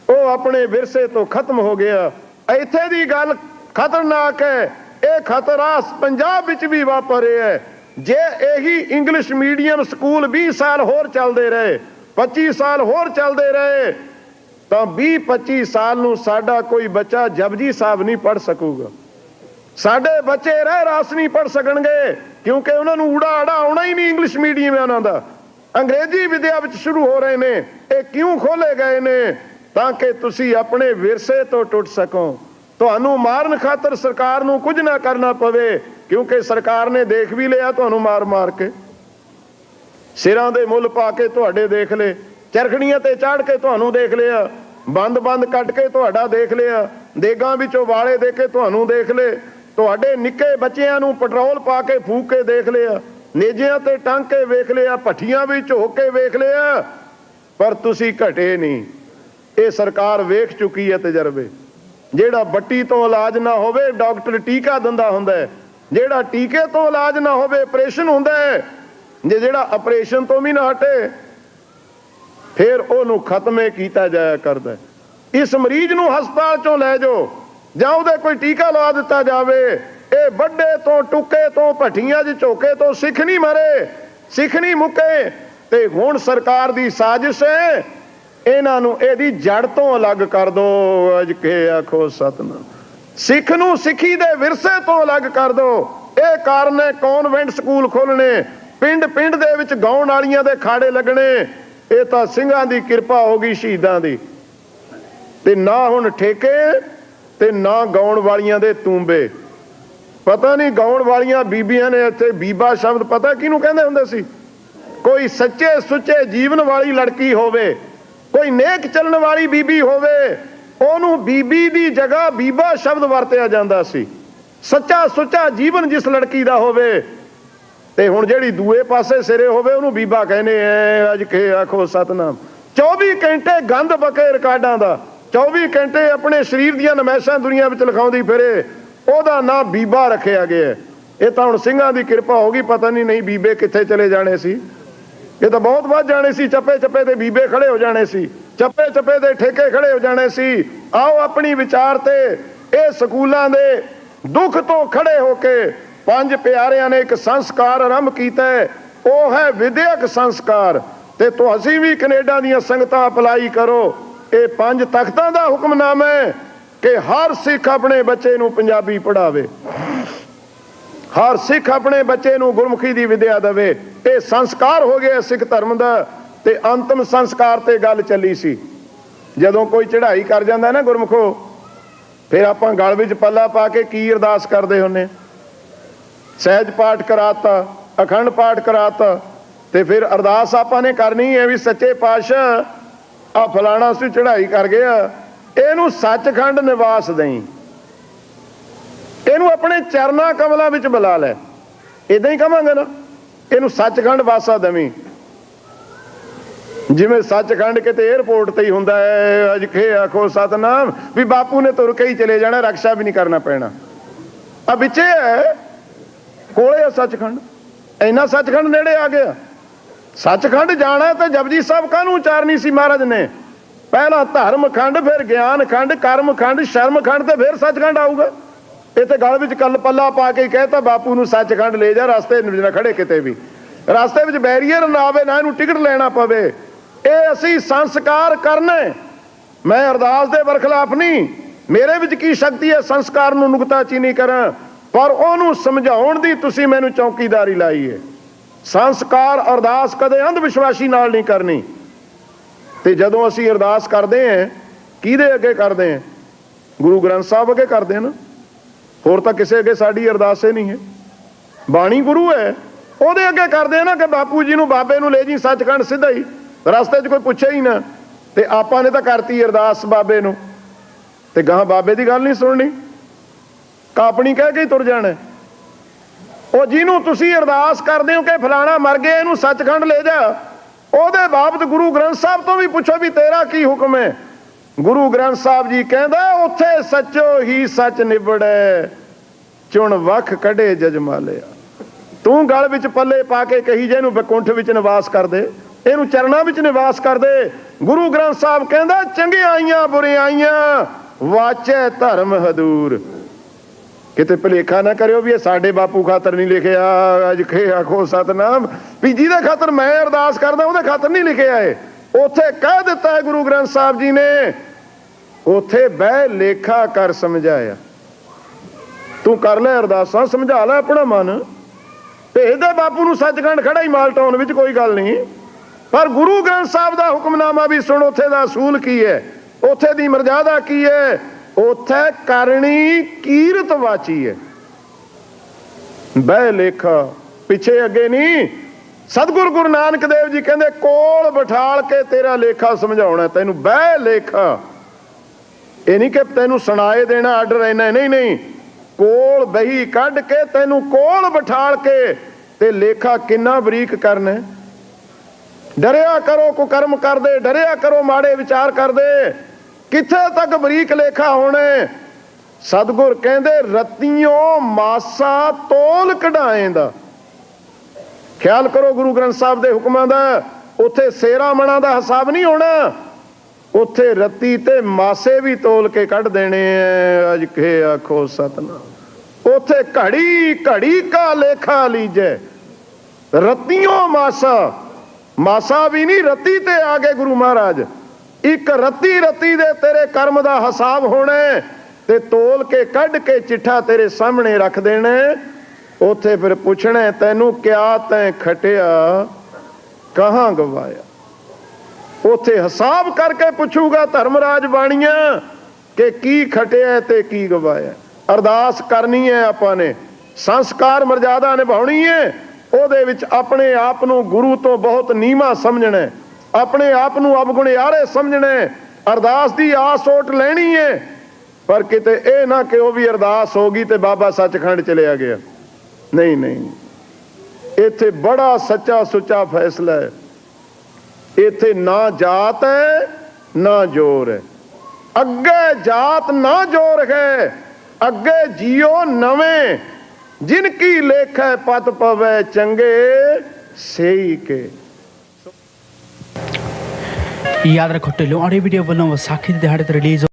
ਉਹ ਆਪਣੇ ਵਿਰਸੇ ਤੋਂ ਖਤਮ ਹੋ ਗਿਆ। ਇੱਥੇ ਦੀ ਗੱਲ ਖਤਰਨਾਕ ਹੈ। ਇਹ ਖਤਰਾ ਪੰਜਾਬ ਵਿੱਚ ਵੀ ਵਾਪਰ ਰਿਹਾ ਹੈ। ਜੇ ਇਹੀ ਇੰਗਲਿਸ਼ ਮੀਡੀਅਮ ਸਕੂਲ 20 ਸਾਲ ਹੋਰ ਚੱਲਦੇ ਰਹੇ 25 ਸਾਲ ਹੋਰ ਚੱਲਦੇ ਰਹੇ, ਤਾਂ 20 25 ਸਾਲ ਨੂੰ ਸਾਡਾ ਕੋਈ ਬੱਚਾ ਜਪਜੀ ਸਾਹਿਬ ਨਹੀਂ ਪੜ ਸਕੂਗਾ। ਸਾਡੇ ਬੱਚੇ ਰਹਿ ਰਾਸ ਨਹੀਂ ਪੜ ਸਕਣਗੇ, ਕਿਉਂਕਿ ਉਹਨਾਂ ਨੂੰ ਊੜਾ ਆੜਾ ਆਉਣਾ ਹੀ ਨਹੀਂ ਇੰਗਲਿਸ਼ ਮੀਡੀਅਮ ਹੈ ਉਹਨਾਂ ਦਾ। ਅੰਗਰੇਜ਼ੀ ਵਿਦਿਆ ਵਿੱਚ ਸ਼ੁਰੂ ਹੋ ਰਹੇ ਨੇ, ਇਹ ਕਿਉਂ ਖੋਲੇ ਗਏ ਨੇ? ਤਾਂ ਕਿ ਤੁਸੀਂ ਆਪਣੇ ਵਿਰਸੇ ਤੋਂ ਟੁੱਟ ਸਕੋ। ਤੁਹਾਨੂੰ ਮਾਰਨ ਖਾਤਰ ਸਰਕਾਰ ਨੂੰ ਕੁਝ ਨਾ ਕਰਨਾ ਪਵੇ ਕਿਉਂਕਿ ਸਰਕਾਰ ਨੇ ਦੇਖ ਵੀ ਲਿਆ ਤੁਹਾਨੂੰ ਮਾਰ ਮਾਰ ਕੇ। ਸਿਰਾਂ ਦੇ ਮੁੱਲ ਪਾ ਕੇ ਤੁਹਾਡੇ ਦੇਖ ਲਏ, ਚਰਖੜੀਆਂ ਤੇ ਚਾੜ ਕੇ ਤੁਹਾਨੂੰ ਦੇਖ ਲਿਆ, ਬੰਦ ਬੰਦ ਕੱਟ ਕੇ ਤੁਹਾਡਾ ਦੇਖ ਲਿਆ, ਦੇਗਾਂ ਵਿੱਚੋਂ ਵਾਲੇ ਦੇ ਕੇ ਤੁਹਾਨੂੰ ਦੇਖ ਲਏ, ਤੁਹਾਡੇ ਨਿੱਕੇ ਬੱਚਿਆਂ ਨੂੰ ਪੈਟਰੋਲ ਪਾ ਕੇ ਫੂਕ ਕੇ ਦੇਖ ਲਿਆ, ਨੇਜਿਆਂ ਤੇ ਟੰਗ ਕੇ ਵੇਖ ਲਿਆ, ਭੱਠੀਆਂ ਵੀ ਝੋਕ ਕੇ ਵੇਖ ਲਿਆ। ਪਰ ਤੁਸੀਂ ਘਟੇ ਨਹੀਂ। ਇਹ ਸਰਕਾਰ ਵੇਖ ਚੁੱਕੀ ਹੈ ਤਜਰਬੇ। ਜਿਹੜਾ ਬੱਟੀ ਤੋਂ ਇਲਾਜ ਨਾ ਹੋਵੇ, ਡਾਕਟਰ ਟੀਕਾ ਦਿੰਦਾ ਹੁੰਦਾ ਹੈ। ਜਿਹੜਾ ਟੀਕੇ ਤੋਂ ਇਲਾਜ ਨਾ ਹੋਵੇ, ਆਪਰੇਸ਼ਨ ਹੁੰਦਾ ਹੈ। ਜੇ ਜਿਹੜਾ ਆਪਰੇਸ਼ਨ ਤੋਂ ਵੀ ਨਾ ਹਟੇ, ਫਿਰ ਉਹਨੂੰ ਖਤਮੇ ਕੀਤਾ ਜਾਇਆ ਕਰਦਾ ਇਸ ਮਰੀਜ਼ ਨੂੰ ਹਸਪਤਾਲ ਚੋਂ ਲੈ ਜਾਓ, ਜਾਂ ਉਹਦੇ ਕੋਈ ਟੀਕਾ ਲਵਾ ਦਿੱਤਾ ਜਾਵੇ। ਇਹ ਵੱਡੇ ਤੋਂ ਟੁੱਕੇ ਤੋਂ, ਭੱਠੀਆਂ 'ਚ ਝੋਕੇ ਤੋਂ ਸਿੱਖ ਨਹੀਂ ਮਰੇ, ਸਿੱਖ ਨਹੀਂ ਮੁੱਕੇ। ਤੇ ਹੁਣ ਸਰਕਾਰ ਦੀ ਸਾਜ਼ਿਸ਼ ਹੈ, ਇਹਨਾਂ ਨੂੰ ਇਹਦੀ ਜੜ ਤੋਂ ਅਲੱਗ ਕਰ ਦੋ। ਅਜ ਕੇ ਆਖੋ ਸਤਨਾਮ। ਸਿੱਖ ਨੂੰ ਸਿੱਖੀ ਦੇ ਵਿਰਸੇ ਤੋਂ ਅਲੱਗ ਕਰ ਦੋ। ਇਹ ਕਾਰਨ ਹੈ ਕਨਵੈਂਟ ਸਕੂਲ ਖੋਲਣੇ ਪਿੰਡ ਪਿੰਡ ਦੇ ਵਿੱਚ ਗਾਉਣ ਵਾਲੀਆਂ ਦੇ ਖਾੜੇ ਲੱਗਣੇ। ਇਹ ਤਾਂ ਸਿੰਘਾਂ ਦੀ ਕਿਰਪਾ ਹੋ ਗਈ ਸ਼ਹੀਦਾਂ ਦੀ। ਤੇ ਨਾ ਹੁਣ ਠੇਕੇ ਤੇ ਨਾ ਗਾਉਣ ਵਾਲੀਆਂ ਦੇ ਤੂੰਬੇ। ਪਤਾ ਨਹੀਂ ਗਾਉਣ ਵਾਲੀਆਂ ਬੀਬੀਆਂ ਨੇ ਇੱਥੇ ਬੀਬਾ ਸ਼ਬਦ ਪਤਾ ਕਿਹਨੂੰ ਕਹਿੰਦੇ ਹੁੰਦੇ ਸੀ? ਕੋਈ ਸੱਚੇ ਸੁੱਚੇ ਜੀਵਨ ਵਾਲੀ ਲੜਕੀ ਹੋਵੇ, ਕੋਈ ਨੇਕ ਚੱਲਣ ਵਾਲੀ ਬੀਬੀ ਹੋਵੇ ਉਹਨੂੰ ਬੀਬੀ ਦੀ ਜਗ੍ਹਾ ਬੀਬਾ ਸ਼ਬਦ ਵਰਤਿਆ ਜਾਂਦਾ ਸੀ। ਸੱਚਾ ਸੁੱਚਾ ਜੀਵਨ ਜਿਸ ਲੜਕੀ ਦਾ ਹੋਵੇ, ਤੇ ਹੁਣ ਜਿਹੜੀ ਦੂਏ ਪਾਸੇ ਸਿਰੇ ਹੋਵੇ, ਉਹਨੂੰ ਬੀਬਾ ਕਹਿੰਦੇ ਐ, ਅੱਜ ਕੇ ਆਖੋ ਸਤਨਾਮ। 24 ਘੰਟੇ ਗੰਦ ਬਕੇ ਰਿਕਾਰਡਾਂ ਦਾ। 24 ਘੰਟੇ ਆਪਣੇ ਸਰੀਰ ਦੀਆਂ ਨਮੈਸ਼ਾਂ ਦੁਨੀਆ ਵਿੱਚ ਲਿਖਾਉਂਦੀ ਫਿਰੇ, ਉਹਦਾ ਨਾਂ ਬੀਬਾ ਰੱਖਿਆ ਗਿਆ। ਇਹ ਤਾਂ ਹੁਣ ਸਿੰਘਾਂ ਦੀ ਕਿਰਪਾ ਹੋ ਗਈ, ਪਤਾ ਨਹੀਂ ਨਹੀਂ ਬੀਬੇ ਕਿੱਥੇ ਚਲੇ ਜਾਣੇ ਸੀ। ਇਹ ਤਾਂ ਬਹੁਤ ਵੱਧ ਜਾਣੇ ਸੀ, ਚੱਪੇ ਚੱਪੇ ਤੇ ਬੀਬੇ ਖੜੇ ਹੋ ਜਾਣੇ ਸੀ। ਚੱਪੇ ਚੱਪੇ ਦੇ ਠੇਕੇ ਖੜੇ ਹੋ ਜਾਣੇ ਸੀ। ਆਓ ਆਪਣੀ ਵਿਚਾਰ ਤੇ ਇਹ ਸਕੂਲਾਂ ਦੇ ਦੁੱਖ ਤੋਂ ਖੜੇ ਹੋ ਕੇ ਪੰਜ ਪਿਆਰਿਆਂ ਨੇ ਇੱਕ ਸੰਸਕਾਰ ਆਰੰਭ ਕੀਤਾ ਉਹ ਹੈ ਵਿਦਿਅਕ ਸੰਸਕਾਰ ਤੇ ਤੁਸੀਂ ਵੀ ਕੈਨੇਡਾ ਦੀਆਂ ਸੰਗਤਾਂ ਅਪਲਾਈ ਕਰੋ। ਇਹ ਪੰਜ ਤਖਤਾਂ ਦਾ ਹੁਕਮਨਾਮਾ ਹੈ ਕਿ ਹਰ ਸਿੱਖ ਆਪਣੇ ਬੱਚੇ ਨੂੰ ਪੰਜਾਬੀ ਪੜਾਵੇ ਹਰ ਸਿੱਖ ਆਪਣੇ ਬੱਚੇ ਨੂੰ ਗੁਰਮੁਖੀ ਦੀ ਵਿਦਿਆ ਦੇਵੇ। ਇਹ ਸੰਸਕਾਰ ਹੋ ਗਿਆ ਸਿੱਖ ਧਰਮ ਦਾ। ਤੇ ਅੰਤਮ ਸੰਸਕਾਰ ਤੇ ਗੱਲ ਚੱਲੀ ਸੀ। ਜਦੋਂ ਕੋਈ ਚੜ੍ਹਾਈ ਕਰ ਜਾਂਦਾ ਨਾ ਗੁਰਮੁਖੋ, ਫਿਰ ਆਪਾਂ ਗਲ ਵਿੱਚ ਪੱਲਾ ਪਾ ਕੇ ਕੀ ਅਰਦਾਸ ਕਰਦੇ ਹੁੰਨੇ ਸਹਿਜ ਪਾਠ ਕਰਾਤਾ, ਅਖੰਡ ਪਾਠ ਕਰਾਤਾ, ਤੇ ਫਿਰ ਅਰਦਾਸ ਆਪਾਂ ਨੇ ਕਰਨੀ ਹੈ ਵੀ ਸੱਚੇ ਪਾਤਸ਼ਾਹ, ਆ ਫਲਾਣਾ ਸੀ ਚੜ੍ਹਾਈ ਕਰ ਗਿਆ ਇਹਨੂੰ ਸੱਚਖੰਡ ਨਿਵਾਸ ਦੇਈ। ਇਹਨੂੰ ਆਪਣੇ ਚਰਨਾ ਕਮਲਾਂ ਵਿੱਚ ਬੁਲਾ ਲੈ। ਇਦਾਂ ਹੀ ਕਵਾਂਗੇ ਨਾ, ਇਹਨੂੰ ਸੱਚਖੰਡ ਵਾਸਾ ਦਵੀਂ। ਜਿਵੇਂ ਸੱਚਖੰਡ ਕਿਤੇ 에어ਪੋਰਟ ਤੇ ਹੀ ਹੁੰਦਾ ਹੈ, ਅੱਜ ਖੇ ਆਖੋ ਸਤਨਾਮ, ਵੀ ਬਾਪੂ ਨੇ ਤੁਰ ਕੇ ਹੀ ਚਲੇ ਜਾਣਾ, ਰਕਸ਼ਾ ਵੀ ਨਹੀਂ ਕਰਨਾ ਪੈਣਾ। ਆ ਵਿੱਚੇ ਹੈ, ਕੋਲੇ ਆ ਸੱਚਖੰਡ। ਇੰਨਾ ਸੱਚਖੰਡ ਨੇੜੇ ਆ ਗਿਆ। ਸੱਚਖੰਡ ਜਾਣਾ ਤੇ ਜਪਜੀ ਸਾਹਿਬ ਕਾਹਨੂੰ ਉਚਾਰਨੀ ਸੀ ਮਹਾਰਾਜ ਨੇ? ਪਹਿਲਾਂ ਧਰਮ ਖੰਡ, ਫਿਰ ਗਿਆਨ ਖੰਡ, ਕਰਮ ਖੰਡ, ਸ਼ਰਮ ਖੰਡ ਤੇ ਫਿਰ ਸੱਚਖੰਡ ਆਊਗਾ। ਇਹ ਤੇ ਗਲ ਵਿੱਚ ਕੱਲ ਪੱਲਾ ਪਾ ਕੇ ਕਹਿਤਾ, ਬਾਪੂ ਨੂੰ ਸੱਚਖੰਡ ਲੈ ਜਾ, ਰਸਤੇ ਨੂੰ ਨਾ ਖੜੇ ਕਿਤੇ ਵੀ। ਰਸਤੇ ਵਿੱਚ ਬੈਰੀਅਰ ਨਾ ਆਵੇ, ਨਾ ਇਹਨੂੰ ਟਿਕਟ ਲੈਣਾ ਪਵੇ। ਇਹ ਅਸੀਂ ਸੰਸਕਾਰ ਕਰਨਾ। ਮੈਂ ਅਰਦਾਸ ਦੇ ਵਰਖਲਾਫ ਨਹੀਂ। ਮੇਰੇ ਵਿੱਚ ਕੀ ਸ਼ਕਤੀ ਹੈ ਸੰਸਕਾਰ ਨੂੰ ਨੁਕਤਾਚੀਨੀ ਕਰਾਂ? ਪਰ ਉਹਨੂੰ ਸਮਝਾਉਣ ਦੀ ਤੁਸੀਂ ਮੈਨੂੰ ਚੌਕੀਦਾਰੀ ਲਾਈ ਹੈ। ਸੰਸਕਾਰ ਅਰਦਾਸ ਕਦੇ ਅੰਧ ਵਿਸ਼ਵਾਸੀ ਨਾਲ ਨਹੀਂ ਕਰਨੀ। ਤੇ ਜਦੋਂ ਅਸੀਂ ਅਰਦਾਸ ਕਰਦੇ ਹਾਂ, ਕਿਹਦੇ ਅੱਗੇ ਕਰਦੇ ਹਾਂ? ਗੁਰੂ ਗ੍ਰੰਥ ਸਾਹਿਬ ਅੱਗੇ ਕਰਦੇ ਹਾਂ ਨਾ ਹੋਰ ਤਾਂ ਕਿਸੇ ਅੱਗੇ ਸਾਡੀ ਅਰਦਾਸ ਹੀ ਨਹੀਂ ਹੈ। ਬਾਣੀ ਗੁਰੂ ਹੈ। ਉਹਦੇ ਅੱਗੇ ਕਰਦੇ ਆ ਨਾ ਕਿ ਬਾਪੂ ਜੀ ਨੂੰ ਬਾਬੇ ਨੂੰ ਲੈ ਜੀ, ਸੱਚਖੰਡ ਸਿੱਧਾ ਹੀ। ਰਸਤੇ 'ਚ ਕੋਈ ਪੁੱਛਿਆ ਹੀ ਨਾ, ਤੇ ਆਪਾਂ ਨੇ ਤਾਂ ਕਰਤੀ ਅਰਦਾਸ ਬਾਬੇ ਨੂੰ। ਤੇ ਗਾਂ ਬਾਬੇ ਦੀ ਗੱਲ ਨਹੀਂ ਸੁਣਨੀ। ਕਾਪਣੀ ਕਹਿ ਕੇ ਹੀ ਤੁਰ ਜਾਣਾ। ਉਹ ਜਿਹਨੂੰ ਤੁਸੀਂ ਅਰਦਾਸ ਕਰਦੇ ਹੋ ਕਿ ਫਲਾਣਾ ਮਰ ਗਿਆ, ਇਹਨੂੰ ਸੱਚਖੰਡ ਲੈ ਜਾ। ਉਹਦੇ ਬਾਬਤ ਗੁਰੂ ਗ੍ਰੰਥ ਸਾਹਿਬ ਤੋਂ ਵੀ ਪੁੱਛੋ ਵੀ ਤੇਰਾ ਕੀ ਹੁਕਮ ਹੈ। ਗੁਰੂ ਗ੍ਰੰਥ ਸਾਹਿਬ ਜੀ ਕਹਿੰਦਾ, ਉੱਥੇ ਸੱਚੋ ਹੀ ਸੱਚ ਨਿਬੜੈ, ਚੁਣ ਵਖ ਕੱਢੇ ਜਜਮਾਲਿਆ। ਤੂੰ ਗਲ ਵਿੱਚ ਪੱਲੇ ਪਾ ਕੇ ਕਹੀ ਜੇ ਇਹਨੂੰ ਬਕੁੰਠ ਵਿੱਚ ਨਿਵਾਸ ਕਰ ਦੇ। ਇਹਨੂੰ ਚਰਨਾਂ ਵਿੱਚ ਨਿਵਾਸ ਕਰਦੇ। ਗੁਰੂ ਗ੍ਰੰਥ ਸਾਹਿਬ ਕਹਿੰਦਾ ਚੰਗਿਆਈਆਂ ਬੁਰਿਆਈਆਂ ਵਾਚੈ ਧਰਮ ਹਦੂਰ। ਕਿਤੇ ਭਲੇਖਾ ਨਾ ਕਰਿਓ ਵੀ ਇਹ ਸਾਡੇ ਬਾਪੂ ਖਾਤਰ ਨਹੀਂ ਲਿਖਿਆ। ਅੱਜ ਖੇ ਆਖੋ ਸਤਨਾਮ। ਵੀ ਜਿਹਦੇ ਖਾਤਰ ਮੈਂ ਅਰਦਾਸ ਕਰਦਾ, ਉਹਦੇ ਖਾਤਰ ਨਹੀਂ ਲਿਖਿਆ ਏ ਉੱਥੇ ਕਹਿ ਦਿੱਤਾ ਹੈ ਗੁਰੂ ਗ੍ਰੰਥ ਸਾਹਿਬ ਜੀ ਨੇ, ਉੱਥੇ ਬਹਿ ਲੇਖਾ ਕਰ ਸਮਝਾਇਆ। ਤੂੰ ਕਰ ਲੈ ਅਰਦਾਸਾਂ, ਸਮਝਾ ਲੈ ਆਪਣਾ ਮਨ। ਭੇਜ ਦੇ ਬਾਪੂ ਨੂੰ ਸੱਚਖੰਡ ਖੜਾ ਹੀ ਮਾਲਟਾਉਨ ਵਿੱਚ ਕੋਈ ਗੱਲ ਨਹੀਂ। ਪਰ ਗੁਰੂ ਗ੍ਰੰਥ ਸਾਹਿਬ ਦਾ ਹੁਕਮਨਾਮਾ ਵੀ ਸੁਣ, ਉੱਥੇ ਦਾ ਅਸੂਲ ਕੀ ਹੈ? ਉੱਥੇ ਦੀ ਮਰਜ਼ਾਦਾ ਕੀ ਹੈ? ਉੱਥੇ ਕਰਨੀ ਕੀਰਤ ਵਾਚੀ ਹੈ। ਬਹਿ ਲੇਖਾ, ਪਿੱਛੇ ਅੱਗੇ ਨਹੀਂ ਸਤਿਗੁਰ ਗੁਰੂ ਨਾਨਕ ਦੇਵ ਜੀ ਕਹਿੰਦੇ, ਕੋਲ ਬਿਠਾਲ ਕੇ ਤੇਰਾ ਲੇਖਾ ਸਮਝਾਉਣਾ ਤੈਨੂੰ ਬਹਿ ਲੇਖਾ। ਇਹ ਨਹੀਂ ਕਿ ਤੈਨੂੰ ਸੁਣਾਏ ਦੇਣਾ, ਆਰਡਰ ਐਨਾ ਨਹੀਂ ਨਹੀਂ ਕੋਲ ਬਹੀ ਕੱਢ ਕੇ ਤੈਨੂੰ ਕੋਲ ਬਿਠਾਲ ਕੇ ਤੇ ਲੇਖਾ ਕਿੰਨਾ ਬਰੀਕ ਕਰਨਾ ਡਰਿਆ ਕਰੋ, ਕੁਕਰਮ ਕਰਦੇ, ਡਰਿਆ ਕਰੋ, ਮਾੜੇ ਵਿਚਾਰ ਕਰਦੇ। ਕਿੱਥੇ ਤੱਕ ਬਰੀਕ ਲੇਖਾ ਹੋਣੇ? ਸਤਗੁਰ ਕਹਿੰਦੇ, ਰਤੀਓ ਮਾਸਾ ਤੋਲ ਕਢਾਏ ਦਾ ਖਿਆਲ ਕਰੋ ਗੁਰੂ ਗ੍ਰੰਥ ਸਾਹਿਬ ਦੇ ਹੁਕਮਾਂ ਦਾ, ਉੱਥੇ ਸੇਰਾ ਮਣਾ ਦਾ ਹਿਸਾਬ ਨਹੀਂ ਹੋਣਾ। ਉੱਥੇ ਰੱਤੀ ਤੇ ਮਾਸੇ ਵੀ ਤੋਲ ਕੇ ਕੱਢ ਦੇਣੇ ਐ, ਅਜ ਕੇ ਆਖੋ ਸਤਨਾਮ। ਉੱਥੇ ਘੜੀ ਘੜੀ ਕਾ ਲੇਖਾ ਲੀਜੈ, ਰਤੀਓ ਮਾਸਾ ਮਾਸਾ ਵੀ ਨਹੀਂ, ਰੱਤੀ ਤੇ ਆ ਗਏ ਗੁਰੂ ਮਹਾਰਾਜ। ਇੱਕ ਰੱਤੀ ਰੱਤੀ ਦੇ ਤੇਰੇ ਕਰਮ ਦਾ ਹਿਸਾਬ ਹੋਣਾ ਤੇ ਤੋਲ ਕੇ ਕੱਢ ਕੇ ਚਿੱਠਾ ਤੇਰੇ ਸਾਹਮਣੇ ਰੱਖ ਦੇਣਾ ਹੈ। ਉੱਥੇ ਫਿਰ ਪੁੱਛਣਾ ਤੈਨੂੰ ਕਿਆ ਤੈਂ ਖਟਿਆ, ਕਹਾਂ ਗਵਾਇਆ? ਉਥੇ ਹਿਸਾਬ ਕਰਕੇ ਪੁੱਛੂਗਾ ਧਰਮਰਾਜ ਬਾਣੀਆਂ ਕਿ ਕੀ ਖਟਿਆ ਤੇ ਕੀ ਗਵਾਇਆ। ਅਰਦਾਸ ਕਰਨੀ ਹੈ ਆਪਾਂ ਨੇ। ਸੰਸਕਾਰ ਮਰਜ਼ਾਦਾ ਨਿਭਾਉਣੀ ਹੈ। ਉਹਦੇ ਵਿੱਚ ਆਪਣੇ ਆਪ ਨੂੰ ਗੁਰੂ ਤੋਂ ਬਹੁਤ ਨੀਵਾ ਸਮਝਣਾ ਆਪਣੇ ਆਪ ਨੂੰ ਅਵਗੁਣਿਆਰੇ ਸਮਝਣਾ ਅਰਦਾਸ ਦੀ ਆਸ ਓਟ ਲੈਣੀ ਹੈ। ਪਰ ਕਿਤੇ ਇਹ ਨਾ ਕਿ ਉਹ ਵੀ ਅਰਦਾਸ ਹੋ ਗਈ ਤੇ ਬਾਬਾ ਸੱਚਖੰਡ ਚਲਿਆ ਗਿਆ। ਨਹੀਂ ਨਹੀਂ। ਇੱਥੇ ਬੜਾ ਸੱਚਾ ਸੁੱਚਾ ਫੈਸਲਾ ਹੈ। ਇੱਥੇ ਨਾ ਜਾਤ ਹੈ, ਨਾ ਜੋਰ ਹੈ। ਅੱਗੇ ਜਾਤ ਨਾ ਜੋਰ ਹੈ। ਅੱਗੇ ਜੀਓ ਨਵੇਂ। ਜਿਨ ਕੀ ਲੇਖੈ ਪਤ ਪਵੇ ਚੰਗੇ, ਸੇਈ ਕੇ। ਯਾਦ ਰੱਖੋ ਢਿੱਲੋਂ ਆਡੀਓ ਵੀਡੀਓ ਵੱਲੋਂ ਵਿਸਾਖੀ ਦੇ ਦਿਹਾੜੇ ਤੇ ਰਿਲੀਜ਼